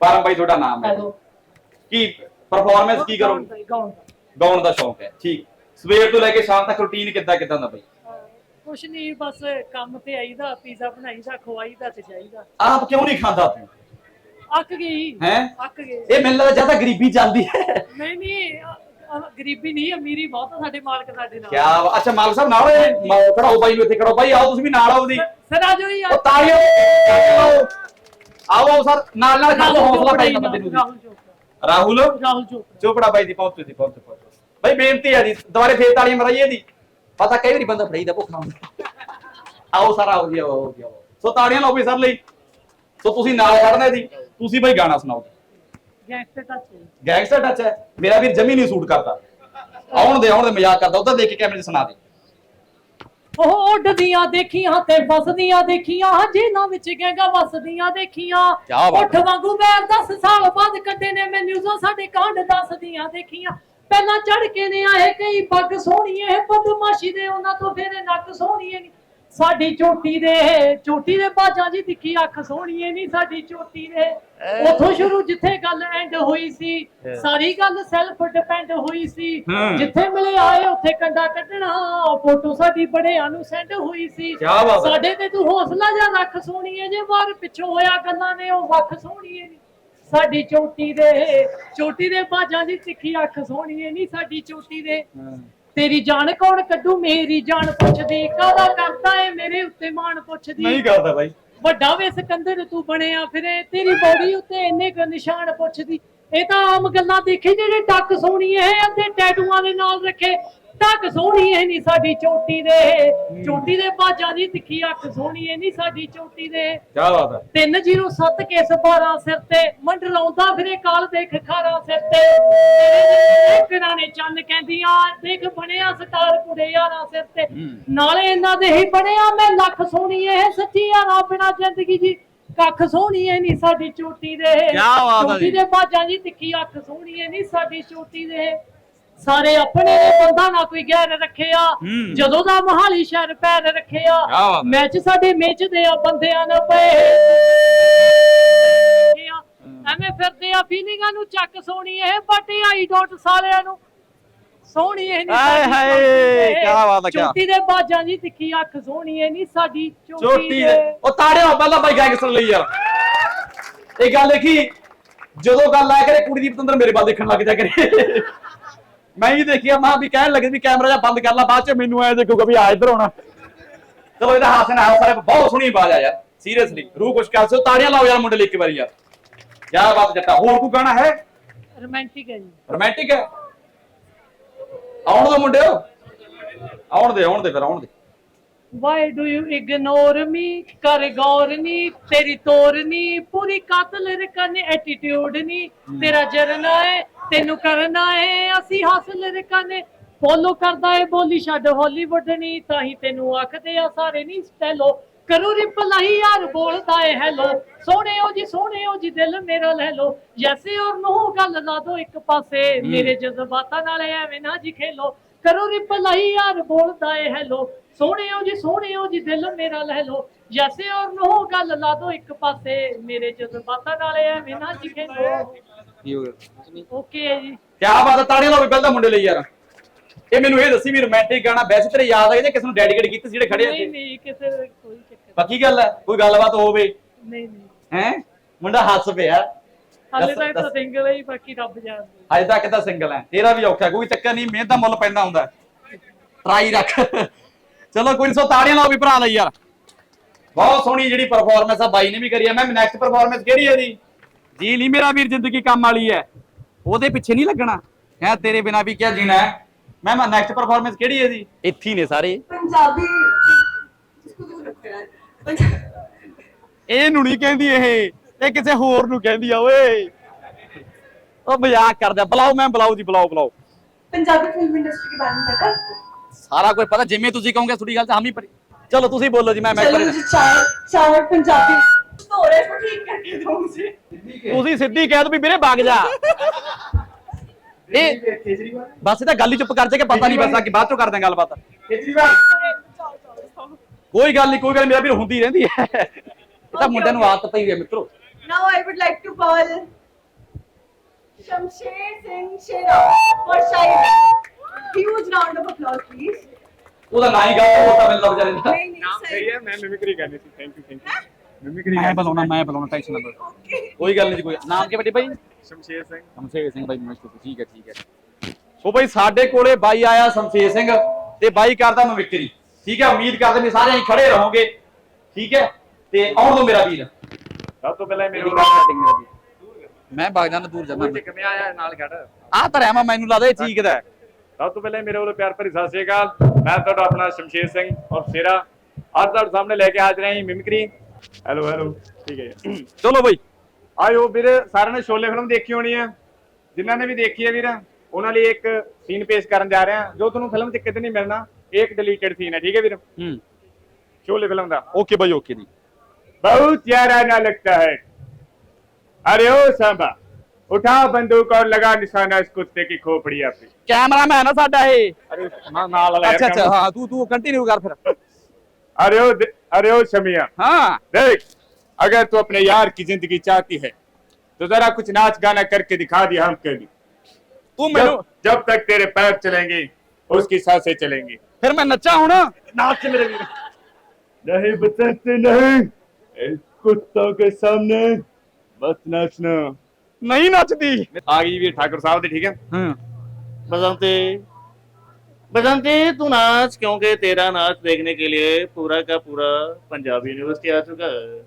ਪਰਮ ਭਾਈ ਤੁਹਾਡਾ ਨਾਮ ਹੈ। ਕੀ ਪਰਫਾਰਮੈਂਸ ਕੀ ਕਰੋ ਗਾਉਣ ਦਾ ਸ਼ੌਂਕ ਹੈ ਠੀਕ। ਸਵੇਰ ਤੋਂ ਲੈ ਕੇ ਸ਼ਾਮ ਤੱਕ ਰੁਟੀਨ ਕਿੱਦਾਂ ਕਿੱਦਾਂ ਦਾ ਭਾਈ ਕੁਛ ਨਹੀਂ ਬਸ ਕੰਮ ਤੇ ਆਈਦਾ ਪੀਜ਼ਾ ਬਣਾਈਦਾ ਖਵਾਈਦਾ ਤੇ ਜਾਈਦਾ। ਆਪ ਕਿਉਂ ਨਹੀਂ ਖਾਂਦਾ ਤੂੰ? ਅੱਕ ਗਈ। ਹੈ? ਅੱਕ ਗਏ ਇਹ ਮੈਨੂੰ ਲੱਗਦਾ ਜ਼ਿਆਦਾ ਗਰੀਬੀ ਚੱਲਦੀ ਹੈ। ਨਹੀਂ ਨਹੀਂ ਅ- ਅ- ਗਰੀਬੀ ਨਹੀਂ ਅਮੀਰੀ ਬਹੁਤ ਆ ਸਾਡੇ ਮਾਲਕ ਸਾਡੇ ਨਾਲ। ਕਿਆ ਵਾ- ਅੱਛਾ ਮਾਲਕ ਸਾਹਿਬ ਨਾਲ ਖੜਾਓ ਬਾਈ ਨੂੰ ਇੱਥੇ ਖੜਾਓ ਬਾਈ ਆਓ ਤੁਸੀਂ ਵੀ ਨਾਲ ਆਓ ਸਰ ਆਜੋ ਜੀ ਉਹ ਤਾਲੀਓ ਆਓ। ਸਰ ਨਾਲ ਨਾਲ ਖੜੋ ਹੌਸਲਾ ਪਾਈ ਬੰਦੇ ਨੂੰ ਜੀ। ਰਾਹੁਲ ਚੋਪੜਾ ਰਾਹੁਲ ਰਾਹੁਲ ਚੋਪੜਾ ਚੋਪੜਾ ਬਾਈ ਦੀ ਪਹੁੰਚੋ ਜੀ ਪਹੁੰਚੋ ਪਹੁੰਚੋ ਬਾਈ ਬੇਨਤੀ ਹੈ ਜੀ ਦੁਬਾਰੇ ਫੇਰ ਤਾਲੀਆਂ ਮਰਾਈਏ ਦੀ ਪਤਾ ਕਈ ਵਾਰੀ ਬੰਦਾ ਫੜਾਈਦਾ ਭੁੱਖਾ ਹੁੰਦਾ ਆਓ ਸਰ ਆਓ ਜੀ ਆਓ ਜੀ, ਆਓ ਸੋ ਤਾੜੀਆਂ ਲਾਓ ਵੀ ਸਰ ਲਈ ਸੋ ਤੁਸੀਂ ਨਾਲ ਖੜਨਾ ਜੀ ਤੁਸੀਂ ਬਾਈ ਗਾਣਾ ਸੁਣਾਓ ਗੈਂਗਸਟਰ ਟੱਚ ਗੈਂਗਸਟਰ ਟੱਚ ਹੈ ਮੇਰਾ ਵੀਰ ਜਮੀ ਨਹੀਂ ਸੂਟ ਕਰਦਾ ਆਉਣ ਦੇ ਆਉਣ ਦੇ ਮਜ਼ਾਕ ਕਰਦਾ ਉਧਰ ਦੇਖ ਕੇ ਕੈਮਰੇ 'ਚ ਸੁਣਾ ਦੇ ਉਹ ਉੱਡਦੀਆਂ ਦੇਖੀਆਂ ਤੇ ਫਸਦੀਆਂ ਦੇਖੀਆਂ ਜੇਲਾਂ ਵਿੱਚ ਗੈਂਗਾ ਵਸਦੀਆਂ ਦੇਖੀਆਂ। ਕਿਆ ਬਾਤ ਉੱਠ ਵਾਂਗੂ ਮੈਂ 10 ਸਾਲ ਬਾਅਦ ਕੱਢੇ ਨੇ ਮੈਂ ਨਿਊਜ਼ਾਂ ਸਾਡੇ ਕਾਂਡ ਦੱਸਦੀਆਂ ਦੇਖੀਆਂ। ਪਹਿਲਾਂ ਚੜ ਕੇ ਨੇ ਆਏ ਕਈ ਪੱਗ ਸੋਹਣੀਏ ਬਦਮਾਸ਼ੀ ਦੇ ਉਹਨਾਂ ਤੋਂ ਫੇਰੇ ਨੱਕ ਸੋਹਣੀਏ ਨੀ। ਸਾਡੀ ਚੋਟੀ ਦੇ ਚੋਟੀ ਦੇ ਬਾਜਾਂ ਜੀ ਤਿੱਖੀ ਅੱਖ ਸੋਹਣੀਏ ਨਹੀਂ ਸਾਡੀ ਚੋਟੀ ਦੇ। ਉਥੋਂ ਸ਼ੁਰੂ ਜਿੱਥੇ ਗੱਲ ਐਂਡ ਹੋਈ ਸੀ ਸਾਰੀ ਗੱਲ ਸੈਲਫ ਡਿਪੈਂਡ ਹੋਈ ਸੀ। ਜਿੱਥੇ ਮਿਲੇ ਆਏ ਉੱਥੇ ਕੰਡਾ ਕੱਢਣਾ ਫੋਟੋ ਸਾਡੀ ਬੜਿਆਂ ਨੂੰ ਸੈਂਡ ਹੋਈ ਸੀ। ਸਾਡੇ ਤੇ ਤੂੰ ਹੌਸਲਾ ਜਾਂ ਰੱਖ ਸੋਹਣੀਏ ਜੇ ਵਾਰ ਪਿੱਛੋਂ ਹੋਇਆ ਗੱਲਾਂ ਨੇ ਉਹ ਵੱਖ ਸੋਹਣੀਏ ਨੀ। ਸਾਡੀ ਚੋਟੀ ਦੇ ਚੋਟੀ ਦੇ ਬਾਜਾਂ ਦੀ ਤਿੱਖੀ ਅੱਖ ਸੋਹਣੀਏ ਨਹੀਂ ਸਾਡੀ ਚੋਟੀ ਦੇ। ਤੇਰੀ ਜਾਨ ਕੌਣ ਕੱਢੂ? ਮੇਰੀ ਜਾਨ ਪੁੱਛਦੀ ਕਾਹਦਾ ਕਰਦਾ ਏ ਮੇਰੇ ਉੱਤੇ ਮਾਣ ਪੁੱਛਦੀ? ਕਰਦਾ ਬਾਈ। ਵੱਡਾ ਵੇ ਸਿਕੰਦਰ ਤੂੰ ਬਣਿਆ ਫਿਰੇ ਤੇਰੀ ਬੋਡੀ ਉੱਤੇ ਇੰਨੇ ਕੁ ਨਿਸ਼ਾਨ ਪੁੱਛਦੀ। ਇਹ ਤਾਂ ਆਮ ਗੱਲਾਂ ਦੇਖੀ ਜਿਹੜੇ ਟੱਕ ਸੋਹਣੀ ਐ ਅੱਧੇ ਟੈਟੂਆਂ ਦੇ ਨਾਲ ਰੱਖੇ। ਟੱਕ ਸੋਹਣੀ ਐ ਨਹੀਂ ਸਾਡੀ ਚੋਟੀ ਦੇ। ਚੋਟੀ ਦੇ ਬਾਜਾਂ ਦੀ ਤਿੱਖੀ ਅੱਖ ਸੋਹਣੀ ਐ ਨਹੀਂ ਸਾਡੀ ਚੋਟੀ ਦੇ। ਕੀ ਬਾਤ ਹੈ 307 ਕੇਸ 12 ਸਿਰ ਤੇ ਮੰਡਰਾਉਂਦਾ ਫਿਰੇ ਕਾਲ ਦੇਖ ਖਾਰਾ ਸਿਰ ਤੇ। ਤੇਰੇ ਨੇ ਚੰਨ ਕਹਿੰਦੀਆਂ ਦੇਖ ਬਣਿਆ ਸਟਾਰ ਕੁੜੇ ਯਾਰਾਂ ਸਿਰ ਤੇ। ਨਾਲੇ ਇਹਨਾਂ ਦੇ ਹੀ ਬਣਿਆ ਮੈਂ ਲੱਖ ਸੋਹਣੀ ਐ ਸੱਚੀ ਯਾਰਾਂ ਬਿਨਾ ਜ਼ਿੰਦਗੀ ਜੀ। ਕੱਖ ਸੋਹਣੀ ਐ ਨਹੀਂ ਸਾਡੀ ਚੋਟੀ ਦੇ। ਕਿਆ ਬਾਤ ਆ ਜੀ। ਚੋਟੀ ਦੇ ਬਾਜਾਂ ਦੀ ਤਿੱਖੀ ਅੱਖ ਸੋਹਣੀ ਐ ਨਹੀਂ ਸਾਡੀ ਚੋਟੀ ਦੇ। ਸਾਰੇ ਆਪਣੇ ਨੇ ਬੰਦਾ ਨਾ ਕੋਈ ਗੈਰ ਰੱਖਿਆ। ਹੂੰ। ਜਦੋਂ ਦਾ ਮਹਾਲੀ ਸ਼ਹਿਰ ਪੈਰ ਰੱਖਿਆ ਕਿਆ ਬਾਤ ਹੈ। ਮੈਚ ਸਾਡੇ ਮੇਚ ਦੇ ਆ ਬੰਦਿਆਂ ਨਾ ਪਏ। ਐਵੇਂ ਫਿਰਦੇ ਆ ਫੀਲਿੰਗਾਂ ਨੂੰ ਚੱਕ ਸੋਣੀ ਇਹ ਬਟ ਆਈ ਡੋਟ ਸਾਰਿਆਂ ਨੂੰ ਸੋਹਣੀ ਇਹ ਨਹੀਂ ਸਾਡੀ ਹਾਏ। ਕਿਆ ਬਾਤ ਆ, ਕਿਆ। ਚੋਟੀ ਦੇ ਬਾਜਾਂ ਦੀ ਤਿੱਖੀ ਅੱਖ ਸੋਹਣੀ ਇਹ ਨਹੀਂ ਸਾਡੀ ਚੋਟੀ ਦੇ। ਉਹ ਤਾੜਿਓ ਪਹਿਲਾਂ ਬਾਈ ਗੈਂਗਸਟਰ ਲਈ ਯਾਰ। ਇਹ ਗੱਲ ਦੇਖੀ ਜਦੋਂ ਗੱਲ ਆਇਆ ਕਰੇ ਕੁੜੀ ਦੀ ਪਤੰਦਰ ਮੇਰੇ ਵੱਲ ਦੇਖਣ ਲੱਗ ਜਾ ਕਰੇ। ਮੈਂ ਹੀ ਦੇਖਿਆ ਮਾਂ ਵੀ ਕਹਿਣ ਲੱਗੇ ਵੀ ਕੈਮਰਾ ਜਾਂ ਬੰਦ ਕਰ ਲਾ ਬਾਅਦ ਚ ਮੈਨੂੰ ਐ ਦੇਖੂਗਾ ਵੀ ਆ ਇੱਧਰ ਆਉਣਾ ਚਲੋ ਇਹਦਾ ਹਾਸੇ ਨਾਲ ਸਾਰੇ ਬਹੁਤ ਸੋਹਣੀ ਆਵਾਜ਼ ਆ ਯਾਰ ਸੀਰੀਅਸਲੀ। ਰੂਹ ਕੁਛ ਕਰ ਸੋ ਤਾੜੀਆਂ ਲਾਓ ਯਾਰ ਮੁੰਡੇ ਲਈ ਇੱਕ ਵਾਰੀ ਯਾਰ। ਕੀ ਬਾਤ ਜੱਟਾ ਹੋਰ ਕੋਈ ਗਾਣਾ ਹੈ? ਰੋਮਾਂਟਿਕ ਹੈ ਜੀ। ਰੋਮਾਂਟਿਕ ਹੈ? ਆਉਣ ਦੋ ਮੁੰਡਿਓ। ਆਉਣ ਦੇ ਆਉਣ ਦੇ ਫਿਰ ਆਉਣ ਦੇ। Why do you ignore me ਕਰ ਗੌਰ ਨੀ ਤੇਰੀ ਤੋਰ ਨੀ ਪੂਰੀ ਕਾਤਲ ਰਕਨ ਐਟੀਟਿਊਡ ਨੀ। ਤੇਰਾ ਜਰਨਾ ਹੈ ਤੈਨੂੰ ਕਰਨਾ ਹੈ ਅਸੀਂ ਹਾਸਲ ਰਕਨ। ਫੋਲੋ ਕਰਦਾ ਹੈ ਬੋਲੀ ਛੱਡ ਹਾਲੀਵੁੱਡ ਨੀ ਤਾਂ ਹੀ ਤੈਨੂੰ ਆਖਦੇ ਆ ਸਾਰੇ ਨੀ ਸਟੈਲੋ ਕਰੋ ਰਿਪਲਾਈ ਯਾਰ ਬੋਲਦਾ ਹੈ ਹੈਲੋ। ਸੋਹਣਿਓ ਜੀ ਸੋਹਣਿਓ ਜੀ ਦਿਲ ਮੇਰਾ ਲੈ ਲੋ ਜੈਸੇ ਔਰ ਨੂੰ ਗੱਲ ਲਾ ਦੋ ਇੱਕ ਪਾਸੇ। ਮੇਰੇ ਜਜ਼ਬਾਤਾਂ ਨਾਲ ਐਵੇਂ ਨਾ ਜੀ ਖੇਲੋ। ਕਰੋ ਰਿਪਲਾਈ ਯਾਰ ਬੋਲਦਾ ਏ ਹੈਲੋ। ਸੋਹਣਿਓ ਜੀ ਸੋਹਣਿਓ ਜੀ ਦਿਲ ਮੇਰਾ ਲੈ ਲੋ ਜੈਸੇ ਔਰ ਨੂੰ ਗੱਲ ਲਾ ਦੋ ਇੱਕ ਪਾਸੇ। ਮੇਰੇ ਜਜ਼ਬਾਤਾਂ ਨਾਲ ਐਵੇਂ ਨਾ ਜੀ ਖੇਲੋ। ਕੀ ਹੋ ਗਿਆ? ਓਕੇ ਜੀ। ਕੀ ਬਾਤ ਹੈ ਤਾੜੀਆਂ ਲਾਓ ਵੀ ਪਹਿਲਾਂ ਮੁੰਡੇ ਲਈ ਯਾਰ। ਇਹ ਮੈਨੂੰ ਇਹ ਦੱਸੀ ਵੀ ਰੋਮਾਂਟਿਕ ਗਾਣਾ ਵੈਸੇ ਤੇਰੇ ਯਾਦ ਆ ਜਾਂ ਕਿਸ ਨੂੰ ਡੈਡੀਕੇਟ ਕੀਤਾ ਸੀ ਜਿਹੜੇ ਖੜੇ ਨਹੀਂ ਇੱਥੇ? ਨਹੀਂ ਕਿਸੇ ਦਾ ਕੋਈ ਚੱਕਰ ਪੱਕੀ ਗੱਲ ਹੈ ਕੋਈ ਗੱਲਬਾਤ ਹੋਵੇ। ਨਹੀਂ ਨਹੀਂ। ਹੈ? ਮੁੰਡਾ ਹੱਸ ਪਿਆ। ਹਾਲੇ ਦੱਸ- ਤੱਕ ਤਾਂ ਦੱਸ। ਸਿੰਗਲ ਹੀ ਬਾਕੀ ਰੱਬ ਜਾਣਦਾ। ਅਜੇ ਤੱਕ ਤਾਂ ਸਿੰਗਲ ਹੈ ਤੇਰਾ ਵੀ ਔਖਾ ਕੋਈ ਚੱਕਰ ਨਹੀਂ ਮਿਹਨਤ ਦਾ ਮੁੱਲ ਪੈਂਦਾ ਹੁੰਦਾ। ਟਰਾਈ ਰੱਖ। ਚਲੋ ਕੋਈ ਨੀ, ਸੋ ਤਾੜੀਆਂ ਲਾਓ ਵੀ ਭਰਾ ਲਈ ਯਾਰ। ਬਹੁਤ ਸੋਹਣੀ ਜਿਹੜੀ ਪਰਫਾਰਮੈਂਸ ਆ ਬਾਈ ਨੇ ਵੀ ਕਰੀ ਆ। ਮੈਂ ਨੈਕਸਟ ਪਰਫਾਰਮੈਂਸ ਕਿਹੜੀ ਹੈ ਜੀ ਜੀ ਲਈ ਮੇਰਾ ਵੀਰ ਜ਼ਿੰਦਗੀ ਕੰਮ ਵਾਲੀ ਹੈ ਉਹਦੇ ਪਿੱਛੇ ਨਹੀਂ ਲੱਗਣਾ। ਹੈ ਤੇਰੇ ਬਿਨਾ ਵੀ ਕਿਆ ਜੀਣਾ ਹੈ? ਮੈਂ ਮੈਂ ਨੈਕਸਟ ਪਰਫਾਰਮੈਂਸ ਕਿਹੜੀ ਹੈ ਜੀ ਇੱਥੇ ਹੀ ਨੇ ਸਾਰੇ पंजाबी इसको दूर रखो यार पंजाबी ਇਹਨੂੰ ਨਹੀਂ ਕਹਿੰਦੀ ਇਹ ਇਹ ਕਿਸੇ ਹੋਰ ਨੂੰ ਕਹਿੰਦੀ ਆ ਓਏ ਉਹ ਮਜ਼ਾਕ ਕਰਦਾ ਬੁਲਾਓ ਮੈਂ ਬੁਲਾਓ ਜੀ ਬੁਲਾਓ ਬੁਲਾਓ पंजाबी फिल्म इंडस्ट्री के बारे में पता है? ਸਾਰਾ ਕੁਝ ਪਤਾ ਜਿਵੇਂ ਤੁਸੀਂ ਕਹੋਗੇ ਥੋੜੀ ਗੱਲ ਤਾਂ ਹਮ ਹੀ ਪਰ ਚਲੋ ਤੁਸੀਂ ਬੋਲੋ ਜੀ ਮੈਂ ਮੈਂ चलो मुझे चार चार पंजाबी तो हो रहा है इसको ठीक करके दो मुझे ਤੁਸੀਂ ਸਿੱਧੀ ਕਹਿ ਦੋ ਵੀ ਵੀਰੇ ਵਗ ਜਾ ਇਹ ਕੇਜਰੀਵਾਲ ਬਸ ਇਹ ਤਾਂ ਗੱਲ ਹੀ ਚੁੱਪ ਕਰ ਜਾ ਕੇ ਪਤਾ ਨਹੀਂ ਬਸ ਆ ਕਿ ਬਾਅਦ ਚੋਂ ਕਰਦੇ ਆਂ ਗੱਲਬਾਤ। ਕੇਜਰੀਵਾਲ ਕੋਈ ਗੱਲ ਨਹੀਂ ਕੋਈ ਗੱਲ ਮੇਰਾ ਵੀਰ ਹੁੰਦੀ ਰਹਿੰਦੀ ਹੈ। ਇਹ ਤਾਂ ਮੁੰਡਿਆਂ ਨੂੰ ਆਦਤ ਪਈ ਹੋਈ ਹੈ ਮਿੱਤਰੋ। Now I would like to call Shamsher Singh Shera for ਸ਼ਾਇਦ huge round of applause please ਉਹਦਾ ਨਾਂ ਹੀ ਗਾ ਉਹ ਤਾਂ ਮੈਨੂੰ ਲੱਭ ਜਾ ਰਿਹਾ ਨਾਮ ਸਹੀ ਹੈ ਮੈਂ ਮਿਮਿਕਰੀ ਕਰਨੀ ਸੀ। Thank you thank you mimicry ਮੈਂ ਬੁਲਾਉਣਾ ਮੈਂ ਬੁਲਾਉਣਾ ਟੈਨਸ਼ਨ ਨਾ ਲਓ। Okay. ਕੋਈ ਗੱਲ ਨਹੀਂ ਜੀ ਕੋਈ ਨਾਮ ਕੀ ਵੱਡੇ ਭਾਈ ਸ਼ਮਸ਼ੇਰ ਸਿੰਘ। ਸ਼ਮਸ਼ੇਰ ਸਿੰਘ ਬਾਈ ਨਮਸਤੇ ਠੀਕ ਹੈ ਠੀਕ ਹੈ। ਸੋ ਬਾਈ ਸਾਡੇ ਕੋਲੇ ਬਾਈ ਆਇਆ ਸ਼ਮਸ਼ੇਰ ਸਿੰਘ ਤੇ ਬਾਈ ਕਰਦਾ ਮਵਿਕਰੀ ਠੀਕ ਹੈ ਉਮੀਦ ਕਰਦੇ ਨੇ ਸਾਰੇ ਅਸੀਂ ਖੜੇ ਰਹੋਗੇ। ਠੀਕ ਹੈ ਤੇ ਆਉਣ ਦੋ ਮੇਰਾ ਵੀਰ। ਸਭ ਤੋਂ ਪਹਿਲਾਂ ਮੇਰੇ ਮੈਂ ਬਾਗ ਜਾਣਾ ਦੂਰ ਜਾਣਾ ਕਿਵੇਂ ਆਇਆ ਨਾਲ ਖੜ? ਆਹ ਤਾਂ ਰਹਿਮਾ ਮੈਨੂੰ ਲੱਗਦਾ ਇਹ ਠੀਕ ਦਾ। ਸਭ ਤੋਂ ਪਹਿਲਾਂ ਮੇਰੇ ਵੱਲੋਂ ਪਿਆਰ ਭਰੀ ਸਤਿ ਸ਼੍ਰੀ ਅਕਾਲ। ਮੈਂ ਤੁਹਾਡਾ ਆਪਣਾ ਸ਼ਮਸ਼ੇਰ ਸਿੰਘ ਔਰ ਸ਼ੇਰਾ। ਅੱਜ ਤੁਹਾਡੇ ਸਾਹਮਣੇ ਲੈ ਕੇ ਹਾਜ਼ਰ ਹਾਂ ਜੀ ਮਿਮਿਕਰੀ। ਹੈਲੋ ਹੈਲੋ ਠੀਕ ਹੈ ਜੀ। ਚਲੋ ਬਾਈ ਆਇਓ ਵੀਰ ਸਾਰਿਆਂ ਨੇ ਸ਼ੋਲੇ ਫਿਲਮ ਦੇਖੀ ਹੋਣੀ ਹੈ ਜਿਨ੍ਹਾਂ ਨੇ ਵੀ ਦੇਖੀ ਹੈ ਵੀਰ ਉਹਨਾਂ ਲਈ ਇੱਕ ਸੀਨ ਪੇਸ਼ ਕਰਨ ਜਾ ਰਹੇ ਹਾਂ ਜੋ ਤੁਹਾਨੂੰ ਫਿਲਮ 'ਚ ਕਿਤੇ ਨਹੀਂ ਮਿਲਣਾ ਇਹ ਇੱਕ ਡਿਲੀਟਡ ਸੀਨ ਹੈ ਠੀਕ ਹੈ ਵੀਰ ਹੂੰ शोले फिल्म का ਓਕੇ ਬਾਈ ਓਕੇ ਜੀ बहुत प्यारा ना लगता है अरे ओ सांबा उठा बंदूक और लगा निशाना इस कुत्ते की खोपड़िया पे ਕੈਮਰਾਮੈਨ ਆ ਸਾਡਾ ਇਹ अरे ना नाल वाला ਅੱਛਾ ਅੱਛਾ ਹਾਂ ਤੂੰ ਤੂੰ ਕੰਟੀਨਿਊ ਕਰ ਫਿਰ अरे ओ अरे ओ शमिया हाँ। देख अगर तू अपने यार की ज़िंदगी चाहती है तो जरा कुछ नाच गाना करके दिखा दिया हम कभी तू मैं जब, तक तेरे पैर चलेंगे उसकी साँसें चलेंगी। फिर मैं नचा हूँ ना। नाच मेरे लिए। नहीं बचते नहीं कुत्तों के सामने मत नाचना। नहीं नाचती। आ गई भी ठाकुर साहब थे ठीक है? हम्म बजाते। बसंती तू नाच क्योंकि तेरा नाच देखने के लिए पूरा का पूरा पंजाब यूनिवर्सिटी आ चुका है।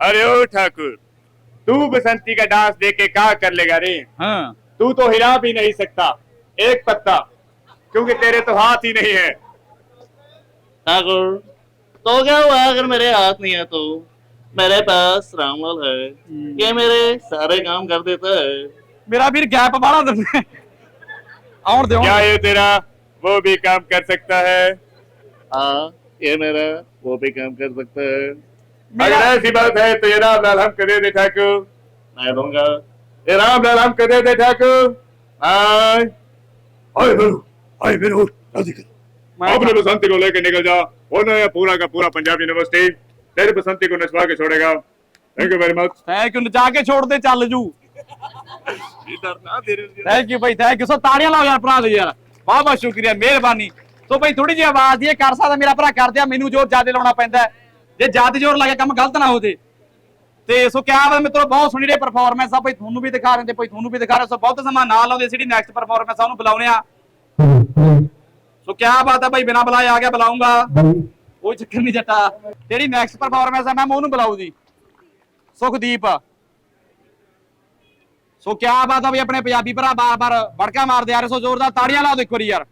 अरे ओ ठाकुर तू बसंती का डांस देख के क्या कर लेगा रे? हाँ। तू तो हिला भी नहीं सकता एक पत्ता क्योंकि तेरे तो हाथ ही नहीं है। ठाकुर तो क्या हुआ अगर मेरे हाथ नहीं है तो? मेरे पास रामलाल है हम्म। ये मेरे सारे काम कर देता है। मेरा फिर गैप बढ़ा दे और क्या ये तेरा? वो भी काम कर सकता है। आ, ये मेरा वो भी काम कर सकता है। अगर ऐसी बात है तो ये राम लाल हम करे दे ठाकुर। मैं दूँगा। ये राम लाल हम करे दे ठाकुर। हाय। मेरू हाय मेरू अपने बसंती को लेकर निकल जा। होना है पूरा का पूरा पंजाब यूनिवर्सिटी तेरे बसंती को नचवा के छोड़ेगा। Thank you very much thank you नचा के छोड़ दे चल जू। थैंक यू भाई थैंक यू सो ताड़ियाँ लाओ यार प्राण दे यार। ਬਹੁਤ ਬਹੁਤ ਸ਼ੁਕਰੀਆ, ਮਿਹਰਬਾਨੀ। ਸੋ ਭਾਈ ਥੋੜੀ ਜਿਹੀ ਆਵਾਜ਼ ਦੀ ਇਹ ਕਰ ਸਕਦਾ, ਮੇਰਾ ਭਰਾ ਕਰ ਦਿਆ ਮੈਨੂੰ ਜ਼ੋਰ ਜ਼ਿਆਦਾ ਲਾਉਣਾ ਪੈਂਦਾ ਜੇ ਜ਼ਿਆਦਾ ਜ਼ੋਰ ਲਾ ਕੰਮ ਗਲਤ ਨਾ ਹੋ ਜੇ। ਤੇ ਸੋ ਕਿਆ ਬਾਤ ਮਿੱਤਰੋ, ਬਹੁਤ ਸੋਹਣੀ ਰੇ ਪਰਫਾਰਮੈਂਸ ਆ, ਬਈ ਤੁਹਾਨੂੰ ਵੀ ਦਿਖਾ ਰਹੇ ਤੇ ਭਾਈ ਤੁਹਾਨੂੰ ਵੀ ਦਿਖਾ ਰਹੇ ਸੋ ਬਹੁਤ ਸਮਾਂ ਨਾਲ ਲਾਉਂਦੇ ਸੀ ਨੈਕਸਟ ਪਰਫਾਰਮੈਂਸ ਆ, ਉਹਨੂੰ ਬੁਲਾਉਨੇ ਆ ਸੋ ਕਿਆ ਬਾਤ ਆ ਭਾਈ ਬਿਨਾ ਬੁਲਾਏ ਆ ਗਿਆ, ਬੁਲਾਉਂਗਾ। ਕੋਈ ਚੱਕਰ ਨਹੀਂ ਜੱਟਾ। ਜਿਹੜੀ ਨੈਕਸਟ ਪਰਫਾਰਮੈਂਸ ਆ ਮੈਮ ਉਹਨੂੰ ਬੁਲਾਓ ਜੀ। ਸੁਖਦੀਪ। ਸੋ ਕਿਆ ਬਾਤ ਆ ਵੀ ਆਪਣੇ ਪੰਜਾਬੀ ਭਰਾ ਬਾਰ-ਬਾਰ ਬੜਕਾ ਮਾਰਦੇ ਆ ਰਹੇ ਸੋ ਜ਼ੋਰਦਾਰ ਤਾੜੀਆਂ ਲਾਓ ਦੇਖੋ ਯਾਰ।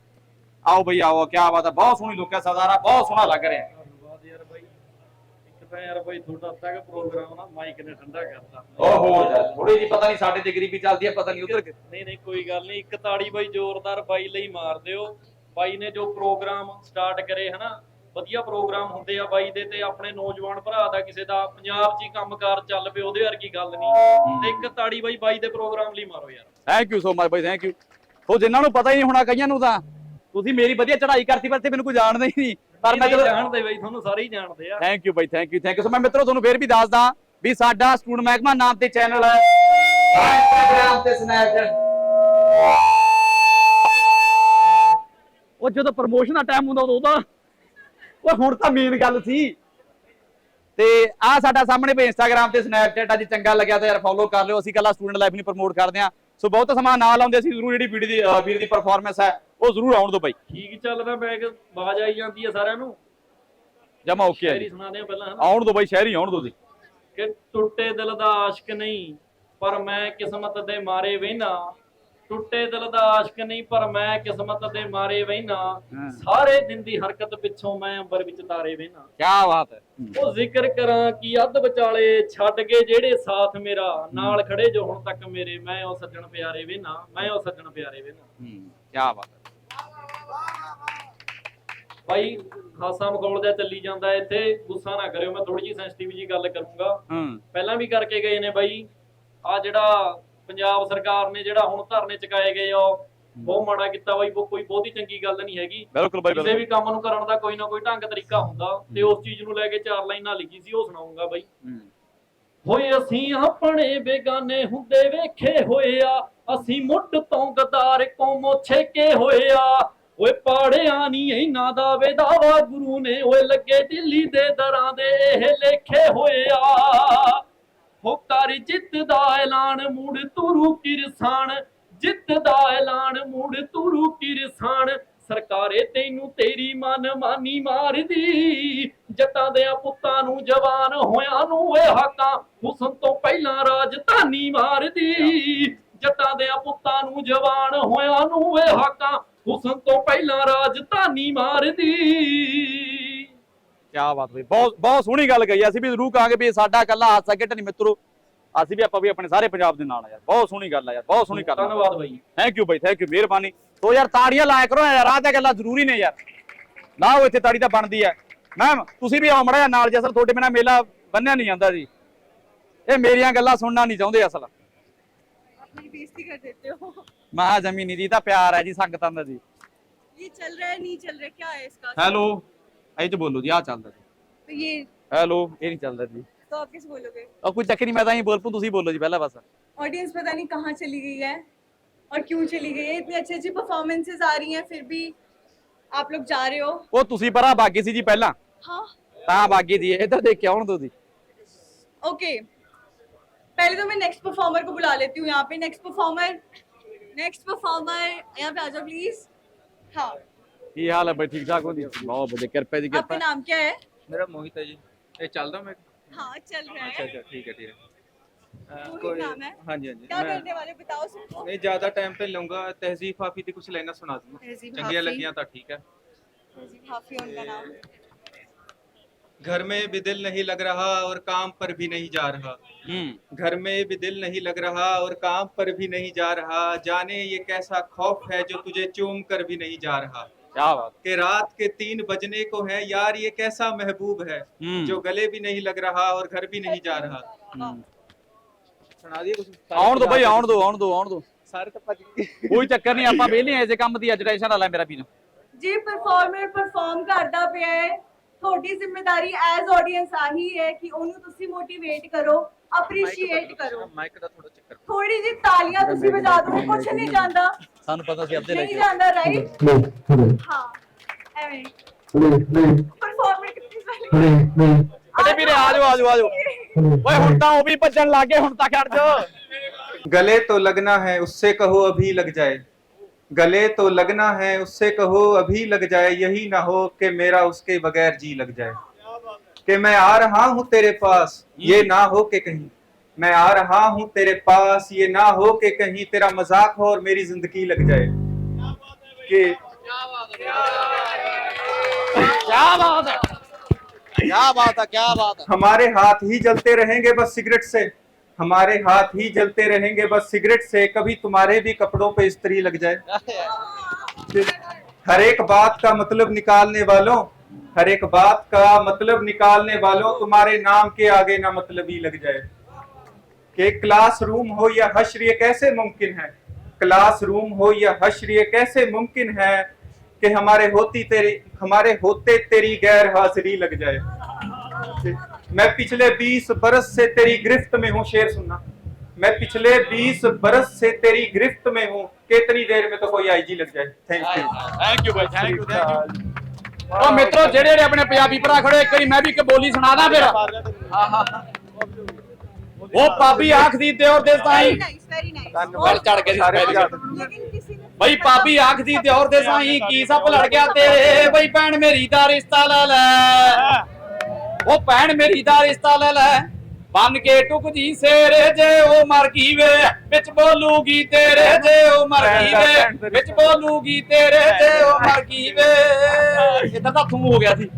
ਆਓ ਬਈ ਆਓ ਕਿਆ ਬਾਤ ਆ ਬਹੁਤ ਸੋਹਣੀ ਲੁੱਕ ਹੈ ਸਰਦਾਰਾ ਬਹੁਤ ਸੋਹਣਾ ਲੱਗ ਰਿਹਾ। ਧੰਨਵਾਦ ਯਾਰ ਬਾਈ। ਇੱਕ ਤਾਂ ਯਾਰ ਬਾਈ ਤੁਹਾਡਾ ਤੱਕ ਪ੍ਰੋਗਰਾਮ ਨਾ ਮਾਈਕ ਨੇ ਠੰਡਾ ਕਰਤਾ। ਓਹੋ ਯਾਰ ਥੋੜੀ ਜੀ ਪਤਾ ਨਹੀਂ ਸਾਡੇ ਤੇ ਗਰੀਬੀ ਚੱਲਦੀ ਹੈ ਪਤਾ ਨਹੀਂ ਉਧਰ ਨਹੀਂ ਨਹੀਂ ਕੋਈ ਗੱਲ ਨਹੀਂ ਇੱਕ ਤਾੜੀ ਬਾਈ ਜ਼ੋਰਦਾਰ ਬਾਈ ਲਈ ਮਾਰ ਦਿਓ। ਬਾਈ ਨੇ ਜੋ ਪ੍ਰੋਗਰਾਮ ਸਟਾਰਟ ਕਰੇ ਹਨਾ ਵਧੀਆ ਪ੍ਰੋਗਰਾਮ ਹੁੰਦੇ ਆ ਬਾਈ ਦੇ ਤੇ ਆਪਣੇ ਨੌਜਵਾਨ ਭਰਾ ਦਾ ਕਿਸੇ ਦਾ ਪੰਜਾਬ 'ਚ ਹੀ ਕੰਮਕਾਰ ਚੱਲ ਪਏ ਉਹਦੇ ਵਰਗੀ ਗੱਲ ਨਹੀਂ। ਤੇ ਇੱਕ ਤਾੜੀ ਬਾਈ ਬਾਈ ਦੇ ਪ੍ਰੋਗਰਾਮ ਲਈ ਮਾਰੋ ਯਾਰ। Thank you so much by thank you ਉਹ ਜਿਨ੍ਹਾਂ ਨੂੰ ਪਤਾ ਹੀ ਨਹੀਂ ਹੋਣਾ ਕਈਆਂ ਨੂੰ ਤਾਂ। ਤੁਸੀਂ ਮੇਰੀ ਵਧੀਆ ਚੜ੍ਹਾਈ ਕਰਤੀ ਪਰ ਤੇ ਮੈਨੂੰ ਕੋਈ ਜਾਣਦਾ ਹੀ ਨਹੀਂ। ਪਰ ਮੈਂ ਜਦੋਂ ਜਾਣਦੇ ਬਾਈ ਤੁਹਾਨੂੰ ਸਾਰੇ ਹੀ ਜਾਣਦੇ ਆ। Thank you by thank you thank you so ਮੈਂ ਮਿੱਤਰੋ ਤੁਹਾਨੂੰ ਫੇਰ ਵੀ ਦੱਸਦਾ ਵੀ ਸਾਡਾ ਸਟੂਡੈਂਟ ਮਹਿਕਮਾ ਨਾਮ ਤੇ ਚੈਨਲ ਹੈ। ਇੰਸਟਾਗ੍ਰam ਤੇ ਸਨੈਪਚੈਟ ਉਹ ਜਦੋਂ ਪ੍ਰੋਮੋਸ਼ਨ ਦਾ ਟਾਈਮ ਹੁੰਦਾ ਉਦੋਂ ਉਹਦਾ ਉਹ ਹੁਣ ਤਾਂ ਮੇਨ ਗੱਲ ਸੀ। ਤੇ ਆ ਸਾਡਾ ਸਾਹਮਣੇ ਪੇ ਇੰਸਟਾਗ੍ਰam ਤੇ ਸਨੈਪਚੈਟ ਅੱਜ ਚੰਗਾ ਲੱਗਿਆ ਤਾਂ ਯਾਰ ਫੋਲੋ ਕਰ ਲਿਓ। ਅਸੀਂ ਕੱਲਾ ਸਟੂਡੈਂਟ ਲਾਈਫ ਨੂੰ ਪ੍ਰਮੋਟ ਕਰਦੇ ਆ ਸੋ ਬਹੁਤ ਸਮਾਂ ਨਾਲ ਆਉਂਦੇ ਅਸੀਂ ਜ਼ਰੂਰ ਜਿਹੜੀ ਵੀਡੀਓ ਦੀ ਵੀਰ ਦੀ ਪਰਫਾਰਮੈਂਸ ਹੈ ਉਹ ਜ਼ਰੂਰ ਆਉਣ ਦਿਓ ਬਾਈ। ਠੀਕ ਚੱਲਦਾ ਬੈਗ ਆਵਾਜ਼ ਆਈ ਜਾਂਦੀ ਹੈ ਸਾਰਿਆਂ ਨੂੰ। ਜਮਾ ਓਕੇ ਹੈ ਸ਼ਾਇਰੀ ਸੁਣਾਦੇ ਆ ਪਹਿਲਾਂ ਹਨਾ? ਆਉਣ ਦਿਓ ਬਾਈ ਸ਼ਹਿਰੀ ਆਉਣ ਦਿਓ ਜੀ। ਕਿ ਟੁੱਟੇ ਦਿਲ ਦਾ ਆਸ਼ਕ ਨਹੀਂ ਪਰ ਮੈਂ ਕਿਸਮਤ ਦੇ ਮਾਰੇ ਵਹਿਨਾ ਟੁੱਟੇ ਦਿਲ ਦਾ ਆਸ਼ਕ ਨਹੀਂ ਪਰ ਮੈਂ ਕਿਸਮਤ ਦੇ ਮਾਰੇ ਵਹਿਨਾ। ਹਾਂ। ਸਾਰੇ ਦਿਨ ਦੀ ਹਰਕਤ ਪਿੱਛੋਂ ਮੈਂ ਅੰਬਰ ਵਿੱਚ ਤਾਰੇ ਵਹਿਨਾ। ਕੀ ਬਾਤ ਹੈ। ਉਹ ਜ਼ਿਕਰ ਕਰਾਂ ਕਿ ਅੱਧ ਵਿਚਾਲੇ ਛੱਡ ਕੇ ਜਿਹੜੇ ਸਾਥ ਮੇਰਾ। ਨਾਲ ਖੜੇ ਜੋ ਹੁਣ ਤੱਕ ਮੇਰੇ ਮੈਂ ਉਹ ਸੱਜਣ ਪਿਆਰੇ ਵਹਿਨਾ ਮੈਂ ਉਹ ਸੱਜਣ ਪਿਆਰੇ ਵਹਿਨਾ। ਹੂੰ। ਕੀ ਬਾਤ ਹੈ। ਭਾਈ ਖਾਸਾ ਮਖੌਲ ਜਿਹਾ ਚੱਲੀ ਜਾਂਦਾ ਇੱਥੇ। ਗੁੱਸਾ ਨਾ ਕਰਿਓ ਮੈਂ ਥੋੜੀ ਜਿਹੀ ਸੈਂਸਿਟਿਵ ਜੀ ਗੱਲ ਕਰੂੰਗਾ। ਹੂੰ। ਪਹਿਲਾਂ ਵੀ ਕਰਕੇ ਗਏ ਨੇ ਬਾਈ। ਆ ਜਿਹੜਾ ਪੰਜਾਬ ਸਰਕਾਰ ਨੇ ਜਿਹੜਾ ਹੁਣ ਧਰਨੇ ਚੁਕਾਏ ਗਏ ਆ ਉਹ ਬਹੁਤ ਮਾੜਾ ਕੀਤਾ ਬਾਈ ਉਹ ਕੋਈ ਬਹੁਤੀ ਚੰਗੀ ਗੱਲ ਨਹੀਂ ਹੈਗੀ। ਬਿਲਕੁਲ ਬਾਈ ਕਿਸੇ ਵੀ ਕੰਮ ਨੂੰ ਕਰਨ ਦਾ ਕੋਈ ਨਾ ਕੋਈ ਢੰਗ ਤਰੀਕਾ ਹੁੰਦਾ ਤੇ ਉਸ ਚੀਜ਼ ਨੂੰ ਲੈ ਕੇ ਚਾਰ ਲਾਈਨਾਂ ਲਿਖੀ ਸੀ ਉਹ ਸੁਣਾਉਂਗਾ ਬਾਈ। ਹੋਏ ਅਸੀਂ ਆਪਣੇ ਬੇਗਾਨੇ ਹੁੰਦੇ ਵੇਖੇ ਹੋਏ ਆ ਅਸੀਂ ਮੁੱਢ ਤੋਂ ਗਦਾਰ ਕੌਮੋਂ ਛੇਕੇ ਹੋਏ ਆ। ਓਏ ਪਾੜਿਆ ਨਹੀਂ ਇਹਨਾਂ ਦਾ ਵੇਦਾਵਾ ਗੁਰੂ ਨੇ ਓਏ ਲੱਗੇ ਦਿੱਲੀ ਦੇ ਦਰਾਂ ਦੇ ਇਹ ਲੇਖੇ ਹੋਏ ਆ। ਹੋ ਕਰ ਜਿੱਤ ਦਾ ਐਲਾਨ, ਮੂੜ ਤੁਰੂ ਕਿਰਸਾਨ ਜਿੱਤ ਦਾ ਐਲਾਨ, ਮੂੜ ਤੁਰੂ ਕਿਰਸਾਨ ਸਰਕਾਰੇ ਤੈਨੂੰ ਤੇਰੀ ਮਨ ਮਾਰਦੀ। ਜੱਟਾਂ ਦੇ ਪੁੱਤਾਂ ਨੂੰ ਜਵਾਨ ਹੋਇਆਂ ਨੂੰ ਏ ਹਾਕਾਂ। ਹੁਸਨ ਤੋਂ ਪਹਿਲਾਂ ਰਾਜਧਾਨੀ ਮਾਰਦੀ। ਜੱਟਾਂ ਦੇ ਪੁੱਤਾਂ ਨੂੰ ਜਵਾਨ ਹੋਇਆਂ ਨੂੰ ਇਹ ਹਾਕਾਂ। ਹੁਸਨ ਤੋਂ ਪਹਿਲਾਂ ਰਾਜਧਾਨੀ ਮਾਰਦੀ। ਕਿਆ ਬਾਤ ਬਈ ਬਹੁਤ ਬਹੁਤ ਸੋਹਣੀ ਗੱਲ ਕਹੀ ਅਸੀਂ ਵੀ ਜ਼ਰੂਰ ਕਹਾਂਗੇ ਵੀ ਸਾਡਾ ਕੱਲਾ ਹਾਸਾ ਖੇਡ ਨਹੀਂ ਮਿੱਤਰੋ। ਅਸੀਂ ਵੀ ਆਪਾਂ ਵੀ ਆਪਣੇ ਸਾਰੇ ਪੰਜਾਬ ਦੇ ਨਾਲ ਆ ਯਾਰ। ਬਹੁਤ ਸੋਹਣੀ ਗੱਲ ਆ ਯਾਰ ਬਹੁਤ ਸੋਹਣੀ ਗੱਲ ਧੰਨਵਾਦ ਬਾਈ। ਥੈਂਕ ਯੂ ਬਾਈ ਥੈਂਕ ਯੂ ਮਿਹਰਬਾਨੀ। ਤੋ ਯਾਰ ਤਾੜੀਆਂ ਲਾਇਆ ਕਰੋ ਯਾਰ ਆਹ ਤਾਂ ਗੱਲਾਂ ਜ਼ਰੂਰੀ ਨੇ ਯਾਰ। ਨਾ ਉਹ ਇੱਥੇ ਤਾੜੀ ਤਾਂ ਬਣਦੀ ਆ। ਮੈਮ ਤੁਸੀਂ ਵੀ ਆਓ ਨਾਲ ਜੇ ਅਸਲ ਤੁਹਾਡੇ ਬਿਨਾ ਮੇਲਾ ਬੰਨਿਆ ਨਹੀਂ ਜਾਂਦਾ ਜੀ। ਇਹ ਮੇਰੀਆਂ ਗੱਲਾਂ ਸੁਣਨਾ ਨਹੀਂ ਚਾਹੁੰਦੇ ਅਸਲ। ਆਪਣੀ ਬੇਇੱਜ਼ਤੀ ਕਰ ਦਿੱਤੇ ਹੋ। ਮਹਾ ਜ਼ਮੀਨੀ ਦੀ ਤਾਂ ਪਿਆਰ ਹੈ ਜੀ ਸੰਗਤਾਂ ਦਾ ਜੀ। ਇਹ ਚੱਲ ਰਿਹਾ ਨਹੀਂ ਚੱਲ ਰਿਹਾ। ਕੀ ਹੈ ਇਸ ਦਾ? ਹੈਲੋ ਇਹ ਚ ਬੋਲੋ ਜੀ ਆ ਚੱਲਦਾ ਜੀ तो ये ਹੈਲੋ ਇਹ ਨਹੀਂ ਚੱਲਦਾ ਜੀ तो आप कैसे बोलोगे ਉਹ ਕੋਈ ਚੱਕਰ ਨਹੀਂ ਮੈਂ ਤਾਂ ਹੀ ਬੋਲ ਪੂੰ ਤੁਸੀਂ ਬੋਲੋ ਜੀ ਪਹਿਲਾਂ ਬਸ ऑडियंस पता नहीं कहाँ चली गई है और क्यों चली गई है इतनी अच्छी अच्छी परफॉर्मेंसेज आ रही हैं फिर भी आप लोग जा रहे हो ਉਹ ਤੁਸੀਂ ਪਰਾਂ ਬਾਗੀ ਸੀ ਜੀ ਪਹਿਲਾਂ हाँ ਤਾਂ ਬਾਗੀ ਦੀ ਇੱਧਰ ਦੇਖ ਕੇ ਆਉਣ ਦੋ ਜੀ ओके पहले तो मैं नेक्स्ट परफॉर्मर को बुला लेती हूँ यहाँ पे नेक्स्ट परफॉर्मर नेक्स्ट परफॉर्मर यहाँ पे आ जाओ प्लीज हाँ ਕੀ ਹਾਲ ਹੈ ਬਈ ਠੀਕ ਠਾਕ ਹੋ ਜੀ ਬਹੁਤ ਵਧੀਆ ਕਿਰਪਾ ਦੀ आपका ਕਿਰਪਾ नाम क्या है ਮੇਰਾ ਮੋਹਿਤ ਹੈ ਜੀ ਇਹ ਚੱਲਦਾ ਮੈਂ हाँ चल रहा ਅੱਛਾ है ਅੱਛਾ ਠੀਕ ਹੈ ਠੀਕ ਹੈ ਅਹ, मोहित ਕੋਈ नाम है ਹਾਂਜੀ ਹਾਂਜੀ क्या ਮੈਂ करने वाले बताओ सबको ਨਹੀਂ ਜ਼ਿਆਦਾ ਟਾਈਮ ਤੇ ਲਊਂਗਾ ਤਹਿਜ਼ੀਬ ਹਾਫੀ ਦੀ ਕੁਝ ਲਾਈਨਾਂ ਸੁਣਾ ਦੂੰਗਾ तहजीब ਚੰਗੀਆਂ हाफी। ਲੱਗੀਆਂ ਤਾਂ ਠੀਕ ਹੈ तहजीब हाफी उनका नाम घर में भी दिल नहीं लग रहा और काम पर भी नहीं जा रहा ਹੂੰ घर में भी दिल नहीं लग रहा और काम पर भी नहीं जा रहा जाने ये कैसा खौफ है जो तुझे चूम कर भी नहीं जा रहा क्या बात कि रात के तीन बजने को है यार ये कैसा महबूब है जो गले भी नहीं लग रहा और घर भी नहीं जा रहा ਸੁਣਾ ਦਈਏ ਕੁਝ ਆਉਣ ਦੋ ਭਾਈ ਆਉਣ ਦੋ ਆਉਣ ਦੋ ਆਉਣ ਦੋ। ਸਾਰੇ ਤਾਂ ਭੱਜ ਗਏ। ਕੋਈ ਚੱਕਰ ਨਹੀਂ ਆਪਾਂ ਵਿਹਲੇ ਐ ਜੇ ਕੰਮ ਦੀ ਅੱਜ ਟੈਨਸ਼ਨ ਵਾਲਾ ਮੇਰਾ ਵੀਰ। ਜੀ ਪਰਫਾਰਮਰ ਪਰਫਾਰਮ ਕਰਦਾ ਪਿਆ ਹੈ। ਤੁਹਾਡੀ ਜ਼ਿੰਮੇਵਾਰੀ ਐਜ਼ ਆਡੀਅנס ਆਹੀ ਹੈ ਕਿ ਉਹਨੂੰ ਤੁਸੀਂ ਮੋਟੀਵੇਟ ਕਰੋ ਅਪਰੀਸ਼ੀਏਟ ਕਰੋ। ਮਾਈਕ ਦਾ ਥੋੜਾ ਚੱਕਰ। ਥੋੜੀ ਜੀ ਤਾਲੀਆਂ ਤੁਸੀਂ ਵਜਾ ਦਿਓ ਕੁਝ ਨਹੀਂ ਜਾਂਦਾ। ਸਾਨੂੰ ਪਤਾ ਸੀ ਆਪਦੇ ਲੈ ਨਹੀਂ ਕੇ ਜਾਂਦਾ ਰਾਈਟ ਹਾਂ ਐਵੇਂ ਪਰਫਾਰਮਰ ਕਿੰਨੀ ਸਾਰੀ ਅਰੇ ਵੀਰੇ ਆ ਜਾਓ ਆ ਜਾਓ ਆ ਜਾਓ ਓਏ ਹੁਣ ਤਾਂ ਉਹ ਵੀ ਭੱਜਣ ਲੱਗ ਗਏ ਹੁਣ ਤਾਂ ਖੜ ਜਾ गले तो लगना है उससे कहो अभी लग जाए गले तो लगना है उससे कहो अभी लग जाए यही ना हो कि मेरा उसके बगैर जी लग जाए कि मैं आ रहा हूँ तेरे पास ये ना हो कि कहीं मैं आ रहा हूँ तेरे पास ये ना हो कि कहीं तेरा मज़ाक हो और मेरी ज़िंदगी लग जाए। कि क्या बात है? क्या बात है क्या बात है? हमारे हाथ ही जलते रहेंगे बस सिगरेट से। हमारे हाथ ही जलते रहेंगे बस सिगरेट से कभी तुम्हारे भी कपड़ों पे स्त्री लग जाए। हर एक बात का मतलब निकालने वालों हर एक बात का मतलब निकालने वालों तुम्हारे नाम के आगे ना मतलब ही लग जाए। कि क्लासरूम हो या हश्र ये कैसे मुमकिन है क्लासरूम हो या हश्र ये कैसे मुमकिन है कि हमारे होती तेरी हमारे होते तेरी गैर हाजिरी लग जाए मैं पिछले 20 बरस से तेरी गिरफ्त में हूँ शेर सुनना मैं पिछले 20 बरस से तेरी गिरफ्त में हूँ कितनी देर में तो कोई आईजी लग जाए थैंक यू ਥੈਂਕ ਯੂ ਬਾਈ ਥੈਂਕ ਯੂ ਥੈਂਕ ਯੂ ਉਹ ਮਿੱਤਰੋ ਜਿਹੜੇ ਜਿਹੜੇ ਆਪਣੇ ਪੰਜਾਬੀ ਭਰਾ ਖੜੇ ਇੱਕ ਵਾਰੀ ਮੈਂ ਵੀ ਇੱਕ ਬੋਲੀ ਸੁਣਾਦਾ ਫਿਰ ਹਾਂ ਹਾਂ ਉਹ ਪਾਪੀ ਆਖਦੀ ਦਿਓਰ ਦੇ ਵੈਰੀ ਸਾਈਂ। ਵੈਰੀ ਨਾਈਸ ਬੜ ਚੜ ਕੇ ਸਾਰੇ ਲੇਕਿਨ ਕਿਸੇ ਨੇ ਬਈ ਪਾਪੀ ਆਖਦੀ ਦਿਓਰ ਦੇ ਸਾਈਂ ਕੀ ਸੱਪ ਲੜ ਗਿਆ ਤੇਰੇ ਬਈ ਭੈਣ ਮੇਰੀ ਦਾ ਰਿਸ਼ਤਾ ਲੈ ਲੈ। ਉਹ ਭੈਣ ਮੇਰੀ ਦਾ ਰਿਸ਼ਤਾ ਲੈ ਲੈ। ਬਨ ਕੇ ਟੁਕਦੀ ਸੇਰੇ ਜੇ ਉਹ ਮਰ ਗਈ ਵੇ ਵਿੱਚ ਬੋਲੂਗੀ ਤੇਰੇ ਜੇ ਉਹ ਮਰ ਗਈ ਵੇ ਵਿੱਚ ਬੋਲੂਗੀ ਤੇਰੇ ਜੇ ਉਹ ਮਰ ਗਈ ਵੇ। ਇਦਾਂ ਤਾਂ ਥੂ ਹੋ ਗਿਆ ਸੀ।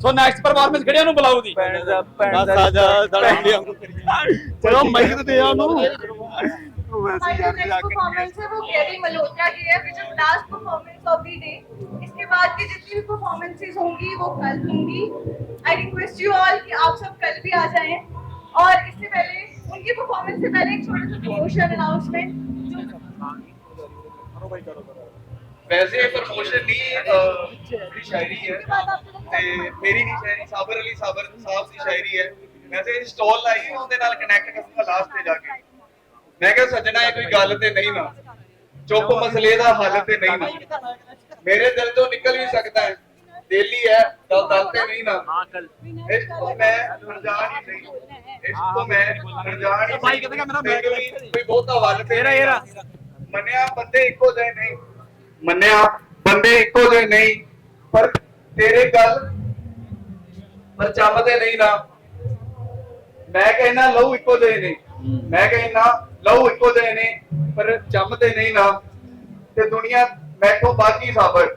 ਸੋ ਨੈਕਸਟ ਪਰਫਾਰਮੈਂਸ ਖੜਿਆਂ ਨੂੰ ਬੁਲਾਓ ਦੀ ਬਸ ਆ ਜਾ ਚਲੋ ਮਾਈਕ ਤੇ ਦੇ ਆ ਉਹਨੂੰ हमारी जो नेक्स्ट परफॉर्मेंस है वो केवी मल्होत्रा की है which is last performance of the day इसके बाद की जितनी भी परफॉर्मेंसेस होंगी वो कल होंगी आई रिक्वेस्ट यू ऑल कि आप सब कल भी आ जाएं और इससे पहले उनकी परफॉर्मेंस से पहले एक छोटा सा प्रमोशन अनाउंसमेंट ਵੈਸੇ ਪ੍ਰਮੋਸ਼ਨ ਨਹੀਂ ਅਹ, ਮੇਰੀ ਸ਼ਾਇਰੀ ਹੈ ਤੇ ਮੇਰੀ ਨਹੀਂ ਸ਼ਾਇਰੀ ਸਾਬਰ ਅਲੀ ਸਾਬਰ ਸਾਹਿਬ ਦੀ ਸ਼ਾਇਰੀ ਹੈ। ਵੈਸੇ ਸਟਾਲ ਲਾਈ ਹੈ, ਉਹਦੇ ਨਾਲ ਕਨੈਕਟ ਕਰੂੰਗਾ ਲਾਸਟ ਤੇ ਜਾ ਕੇ। ਮੈਂ ਕਿਹਾ ਸੱਜਣਾ ਇਹ ਕੋਈ ਗੱਲ ਤੇ ਨਹੀਂ ਨਾ। ਚੁੱਪ ਮਸਲੇ ਦਾ ਹੱਲ ਤੇ ਨਹੀਂ ਨਾ। ਮੇਰੇ ਦਿਲ ਤੋਂ ਨਿਕਲ ਵੀ ਸਕਦਾ ਹੈ। ਦਿਲ ਹੀ ਹੈ ਗੱਲ ਗੱਲ ਤੇ ਨਹੀਂ ਨਾ। ਇਸ ਤੋਂ ਮੈਂ ਅਣਜਾਣ ਹੀ ਨਹੀਂ। ਇਸ ਤੋਂ ਮੈਂ ਅਣਜਾਣ ਹੀ ਭਾਈ ਕਹਿੰਦਾ ਮੇਰਾ ਬੈਗ ਕੋਈ ਬਹੁਤਾ ਵੱਲ ਤੇ। ਮੰਨਿਆ ਬੰਦੇ ਇੱਕੋ ਜਿਹੇ ਨਹੀਂ ਮੰਨਿਆ, ਬੰਦੇ ਇੱਕੋ ਜਿਹੇ ਨਹੀਂ। ਪਰ ਤੇਰੇ ਗੱਲ ਪਰ ਜੰਮਦੇ ਨਹੀਂ ਨਾ। ਮੈਂ ਕਹਿੰਦਾ ਲਹੂ ਇੱਕੋ ਜਿਹੇ ਨੇ। ਮੈਂ ਕਹਿੰਦਾ ਲਹੂ ਇੱਕੋ ਜਿਹੇ ਨੇ, ਪਰ ਜੰਮਦੇ ਨਹੀਂ ਨਾ। ਤੇ ਦੁਨੀਆ ਮੈਥੋਂ ਬਾਕੀ ਸਾਬਰ।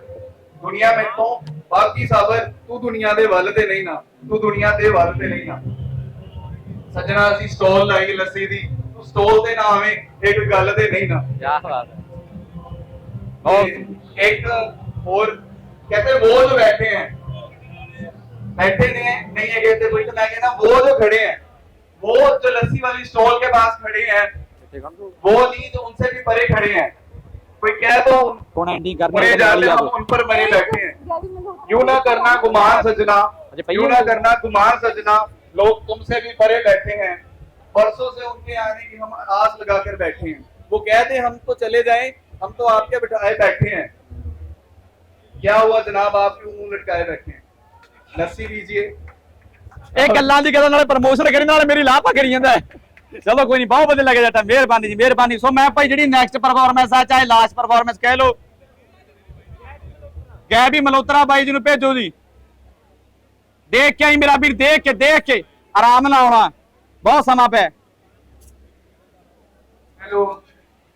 ਦੁਨੀਆ ਮੈਥੋਂ ਬਾਕੀ ਸਾਬਰ। ਤੂੰ ਦੁਨੀਆ ਦੇ ਵੱਲ ਤੇ ਨਹੀਂ ਨਾ। ਤੂੰ ਦੁਨੀਆ ਦੇ ਵੱਲ ਤੇ ਨਹੀਂ ਨਾ। ਸੱਜਣਾ, ਅਸੀਂ ਸਟੋਲ ਲਾਈ ਲੱਸੀ ਦੀ। ਤੂੰ ਸਟੋਲ ਤੇ ਨਾ ਆਵੇਂ, ਇੱਕ ਗੱਲ ਤੇ ਨਹੀਂ ਨਾ। ਕੀ ਬਾਤ और एक और कहते वो जो बैठे हैं। बैठे नहीं है नहीं है कहते वही तो मैं कहना वो जो खड़े हैं वो जो लस्सी वाली स्टॉल के पास खड़े हैं वो नहीं तो उनसे भी परे खड़े हैं। कोई कह तो कौन एंडिंग करने जाते हम उन पर मरे बैठे हैं। यूँ ना करना गुमान सजना यूँ ना करना गुमान सजना लोग तुमसे भी परे बैठे हैं। परसों से उनके आने की हम आस लगा कर बैठे हैं। वो कहते हम तो चले जाएँ हम तो आपके बिठाए बैठे हैं क्या हुआ जनाब आप क्यों मुंह लटकाए बैठे हैं लस्सी दीजिए ਇਹ ਗੱਲਾਂ ਦੀ ਗੱਲਾਂ ਨਾਲੇ ਪ੍ਰਮੋਸ਼ਨ ਕਰੀ ਨਾਲੇ ਮੇਰੀ ਲਾਪਾ ਕਰੀ ਜਾਂਦਾ ਹੈ। ਚਲੋ ਕੋਈ ਨਹੀਂ ਬਹੁਤ ਵਧੀਆ ਲੱਗਿਆ ਜੱਟਾ ਮਿਹਰਬਾਨੀ ਜੀ ਮਿਹਰਬਾਨੀ ਸੋ ਮੈਂ ਭਾਈ ਜਿਹੜੀ ਨੈਕਸਟ ਪਰਫਾਰਮੈਂਸ ਆ ਚਾਹੇ ਲਾਸਟ ਪਰਫਾਰਮੈਂਸ ਕਹਿ ਲਓ ਗੈ ਵੀ ਮਲੋਤਰਾ ਬਾਈ ਜੀ ਨੂੰ ਭੇਜੋ ਜੀ ਦੇਖ ਕੇ ਆਈ ਮੇਰਾ ਵੀਰ ਦੇਖ ਕੇ ਦੇਖ ਕੇ ਆਰਾਮ ਨਾਲ ਆਉਣਾ ਬਹੁਤ ਸਮਾਂ ਪਿਆ हेलो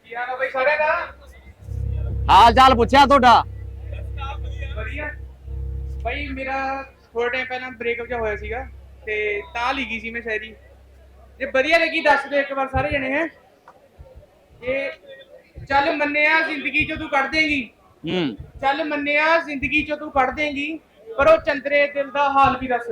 ਕੀ ਹਾਲ ਹੈ ਬਈ ਸਾਰਿਆਂ ਦਾ ਹਾਲ ਚਾਲ ਪੁੱਛਿਆ ਤੁਹਾਡਾ? ਵਧੀਆ। ਬਈ ਮੇਰਾ ਥੋੜਾ ਟਾਈਮ ਪਹਿਲਾਂ ਬ੍ਰੇਕਅਪ ਜਿਹਾ ਹੋਇਆ ਸੀਗਾ ਤੇ ਤਾਂ ਲਿਖੀ ਸੀ ਮੈਂ ਸ਼ਾਇਰੀ। ਜੇ ਵਧੀਆ ਲੱਗੀ ਦੱਸ ਦਿਓ ਇੱਕ ਵਾਰ ਸਾਰੇ ਜਣੇ ਹੈ। ਇਹ ਚੱਲ ਮੰਨਿਆ ਜ਼ਿੰਦਗੀ ਚੋਂ ਤੂੰ ਕੱਢ ਦੇਂਗੀ। ਹੂੰ। ਚੱਲ ਮੰਨਿਆ ਜ਼ਿੰਦਗੀ ਚੋਂ ਤੂੰ ਕੱਢ ਦੇਂਗੀ ਪਰ ਉਹ ਚੰਦਰੇ ਦਿਲ ਦਾ ਹਾਲ ਵੀ ਦੱਸ।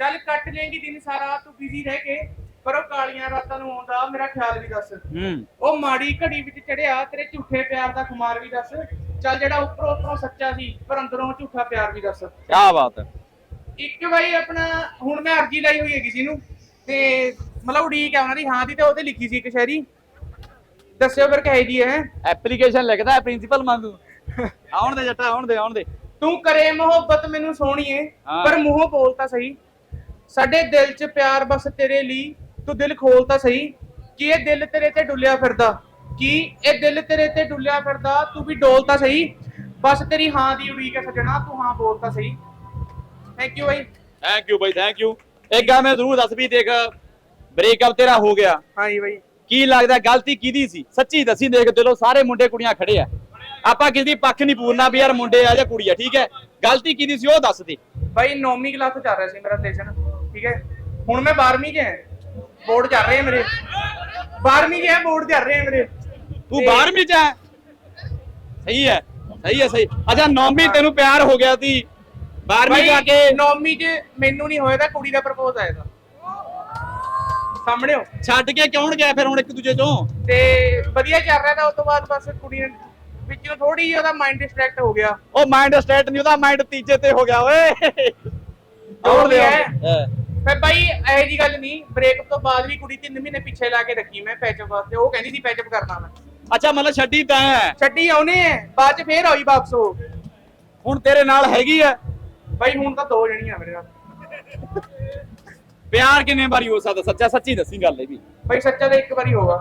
ਚੱਲ ਕੱਟ ਲੇਂਗੀ ਦਿਨ ਸਾਰਾ ਤੂੰ ਬਿਜ਼ੀ ਰਹਿ ਕੇ। ਪਰ ਉਹ ਕਾਲੀਆਂ ਰਾਤਾਂ ਨੂੰ ਆਉਂਦਾ ਮੇਰਾ ਖਿਆਲ ਵੀ ਦੱਸ। ਹੂੰ। ਉਹ ਮਾੜੀ ਘੜੀ ਵਿੱਚ ਚੜਿਆ ਤੇਰੇ ਝੂਠੇ ਪਿਆਰ ਦਾ ਖੁਮਾਰ ਵੀ ਦੱਸ। ਚੱਲ ਜਿਹੜਾ ਉੱਪਰੋਂ ਉੱਪਰੋਂ ਸੱਚਾ ਸੀ ਪਰ ਅੰਦਰੋਂ ਝੂਠਾ ਪਿਆਰ ਵੀ ਦੱਸ। ਕੀ ਬਾਤ ਹੈ। ਇੱਕ ਵਾਰੀ ਆਪਣਾ ਹੁਣ ਮੈਂ ਅਰਜੀ ਲਾਈ ਹੋਈ ਹੈ ਕਿਸੇ ਨੂੰ ਤੇ ਮਤਲਬ ਉਡੀਕ ਹੈ ਉਹਨਾਂ ਦੀ ਹਾਂ ਦੀ ਤੇ ਉਹਤੇ ਲਿਖੀ ਸੀ ਇੱਕ ਸ਼ਾਇਰੀ। ਦੱਸਿਓ ਫਿਰ ਕਹੇ ਜੀ ਹੈ। ਐਪਲੀਕੇਸ਼ਨ ਲਿਖਦਾ ਹੈ ਪ੍ਰਿੰਸੀਪਲ ਮੰਗੂ ਆਉਣ ਦੇ ਜੱਟਾ ਆਉਣ ਦੇ ਆਉਣ ਦੇ। ਤੂੰ ਕਰੇ ਮੁਹੱਬਤ ਮੈਨੂੰ ਸੋਹਣੀਏ ਹਾਂ। ਪਰ ਮੂੰਹੋਂ ਬੋਲ ਤਾਂ ਸਹੀ। ਸਾਡੇ ਦਿਲ 'ਚ ਪਿਆਰ ਬਸ ਤੇਰੇ ਲਈ ਤੂੰ ਦਿਲ ਖੋਲ ਤਾਂ ਸਹੀ ਕਿ ਇਹ ਦਿਲ ਤੇਰੇ ਤੇ ਡੁੱਲਿਆ ਫਿਰਦਾ ਕਿ ਇਹ ਦਿਲ ਤੇਰੇ ਤੇ ਡੁੱਲਿਆ ਫਿਰਦਾ ਤੂੰ ਵੀ ਡੋਲ ਤਾਂ ਸਹੀ ਬਸ ਤੇਰੀ ਹਾਂ ਦੀ ਉਡੀਕ ਹੈ ਸੱਜਣਾ ਤੂੰ ਹਾਂ ਬੋਲ ਤਾਂ ਸਹੀ। ਥੈਂਕ ਯੂ ਬਾਈ। ਥੈਂਕ ਯੂ ਬਾਈ ਥੈਂਕ ਯੂ ਇੱਕ ਗੱਲ ਮੈਂ ਜ਼ਰੂਰ ਦੱਸ ਵੀ ਦੇਖ ਬ੍ਰੇਕਅਪ ਤੇਰਾ ਹੋ ਗਿਆ। ਹਾਂਜੀ ਬਾਈ। ਕੀ ਲੱਗਦਾ ਗਲਤੀ ਕਿਹਦੀ ਸੀ? ਸੱਚੀ ਦੱਸੀ ਦੇਖ ਦਿਲੋਂ ਸਾਰੇ ਮੁੰਡੇ ਕੁੜੀਆਂ ਖੜੇ ਆ। ਆਪਾਂ ਕਿਸੇ ਦੀ ਪੱਖ ਨਹੀਂ ਪੂਰਨਾ ਵੀ ਯਾਰ ਮੁੰਡੇ ਆ ਜਾਂ ਕੁੜੀ ਆ ਠੀਕ ਹੈ? ਗਲਤੀ ਕਿਹਦੀ ਸੀ ਉਹ ਦੱਸ ਦੇ। ਬਾਈ 9ਵੀਂ ਕਲਾਸ ਚੱਲ ਰਿਹਾ ਸੀ ਮੇਰਾ ਰਿਲੇਸ਼ਨ ਠੀਕ ਹੈ? ਹੁਣ ਮੈਂ 12ਵੀਂ 'ਚ ਹਾਂ। ਬੋਰਡ ਚੱਲ ਰਹੇ ਆ ਮੇਰੇ। 12ਵੀਂ 'ਚ ਹੈ ਬੋਰਡ ਚੱਲ ਰਹੇ ਆ ਮੇਰੇ। ਤੂੰ ਤੇ- 12ਵੀਂ ਚ ਹੈ? ਸਹੀ ਹੈ ਸਹੀ ਹੈ ਸਹੀ। ਅੱਛਾ 9ਵੀਂ ਤੈਨੂੰ ਪਿਆਰ ਹੋ ਗਿਆ ਸੀ। 12ਵੀਂ ਜਾ ਕੇ 9ਵੀਂ 'ਚ ਮੈਨੂੰ ਨਹੀਂ ਹੋਇਆ ਤਾਂ ਕੁੜੀ ਦਾ ਪ੍ਰਪੋਜ਼ ਆਇਆ ਤਾਂ। ਸਾਹਮਣੇ ਹੋ। ਛੱਡ ਕੇ ਕਿਉਂ ਗਿਆ ਫਿਰ ਹੁਣ ਇੱਕ ਦੂਜੇ ਤੋਂ ਤੇ ਵਧੀਆ ਚੱਲ ਰਿਹਾ ਤਾਂ ਉਸ ਤੋਂ ਬਾਅਦ ਬਸ ਕੁੜੀ ਨੇ ਵਿੱਚੋਂ ਥੋੜੀ ਜਿਹੀ ਉਹਦਾ ਮਾਈਂਡ ਡਿਸਟਰੈਕਟ ਹੋ ਗਿਆ। ਉਹ ਮਾਈਂਡ ਸਟੇਟ ਨਹੀਂ ਉਹਦਾ ਮਾਈਂਡ ਤੀਜੇ ਤੇ ਹੋ ਗਿਆ ਓਏ। ਜੋ ਵੀ ਫਿਰ ਬਾਈ ਇਹੋ ਜੀ ਗੱਲ ਨਹੀਂ ਬ੍ਰੇਕਅਪ ਤੋਂ ਬਾਅਦ ਵੀ ਕੁੜੀ 3 ਮਹੀਨੇ ਪਿੱਛੇ ਲਾ ਕੇ ਰੱਖੀ ਮੈਂ ਪੈਚਅਪ ਵਾਸਤੇ ਉਹ ਕਹਿੰਦੀ ਸੀ ਪੈਚਅਪ ਕਰਨਾ ਮੈਂ। ਅੱਛਾ ਮਤਲਬ ਛੱਡੀ ਤਾਂ ਹੈ। ਛੱਡੀ ਆਉਨੇ ਹੈ ਬਾਅਦ ਚ ਫੇਰ ਆਈ ਵਾਪਸ ਉਹ। ਹੁਣ ਤੇਰੇ ਨਾਲ ਹੈਗੀ ਆ? ਬਾਈ ਹੁਣ ਤਾਂ ਦੋ ਜਣੀਆਂ ਮੇਰੇ ਨਾਲ। ਪਿਆਰ ਕਿੰਨੇ ਵਾਰੀ ਹੋ ਸਕਦਾ? ਸੱਚਾ ਸੱਚੀ ਦੱਸੀ ਗੱਲ ਇਹ ਵੀ। ਬਾਈ ਸੱਚਾ ਤਾਂ ਇੱਕ ਵਾਰੀ ਹੋਗਾ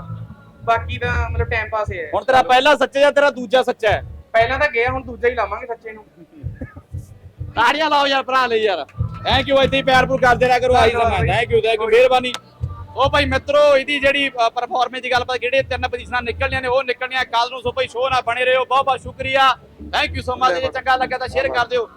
ਬਾਕੀ ਤਾਂ ਮਤਲਬ ਟਾਈਮ ਪਾਸ ਹੀ ਹੈ। ਹੁਣ ਤੇਰਾ ਪਹਿਲਾ ਸੱਚਾ ਜਾਂ ਤੇਰਾ ਦੂਜਾ ਸੱਚਾ ਹੈ? ਪਹਿਲਾਂ ਤਾਂ ਗਿਆ ਹੁਣ ਦੂਜਾ ਹੀ ਲਾਵਾਂਗੇ ਸੱਚੇ ਨੂੰ। ਤਾੜੀਆਂ ਲਾਓ ਯਾਰ ਭਰਾ ਲਈ ਯਾਰ। ਥੈਂਕ ਯੂ ਇੱਥੇ ਪਿਆਰ ਪੂਰ ਕਰਦੇ ਰਿਹਾ ਕਰੋ ਆਈ ਸਮਾਂ ਥੈਂਕ ਯੂ ਥੈਂਕ ਯੂ ਮਿਹਰਬਾਨੀ। ਉਹ ਭਾਈ ਮਿੱਤਰੋ, ਇਹਦੀ ਜਿਹੜੀ ਪਰਫਾਰਮੈਂਸ ਦੀ ਗੱਲਬਾਤ ਜਿਹੜੇ ਤਿੰਨ ਪੋਜੀਸ਼ਨਾਂ ਨਿਕਲਣੀਆਂ ਨੇ, ਉਹ ਨਿਕਲਣੀਆਂ ਕੱਲ ਨੂੰ, ਸੋ ਭਾਈ ਸ਼ੋਅ ਨਾਲ ਬਣੇ ਰਹੋ। ਬਹੁਤ ਬਹੁਤ ਸ਼ੁਕਰੀਆ। ਥੈਂਕ ਯੂ ਸੋ ਮਚ ਜੇ ਚੰਗਾ ਲੱਗਾ ਤਾਂ ਸ਼ੇਅਰ ਕਰ ਦਿਓ।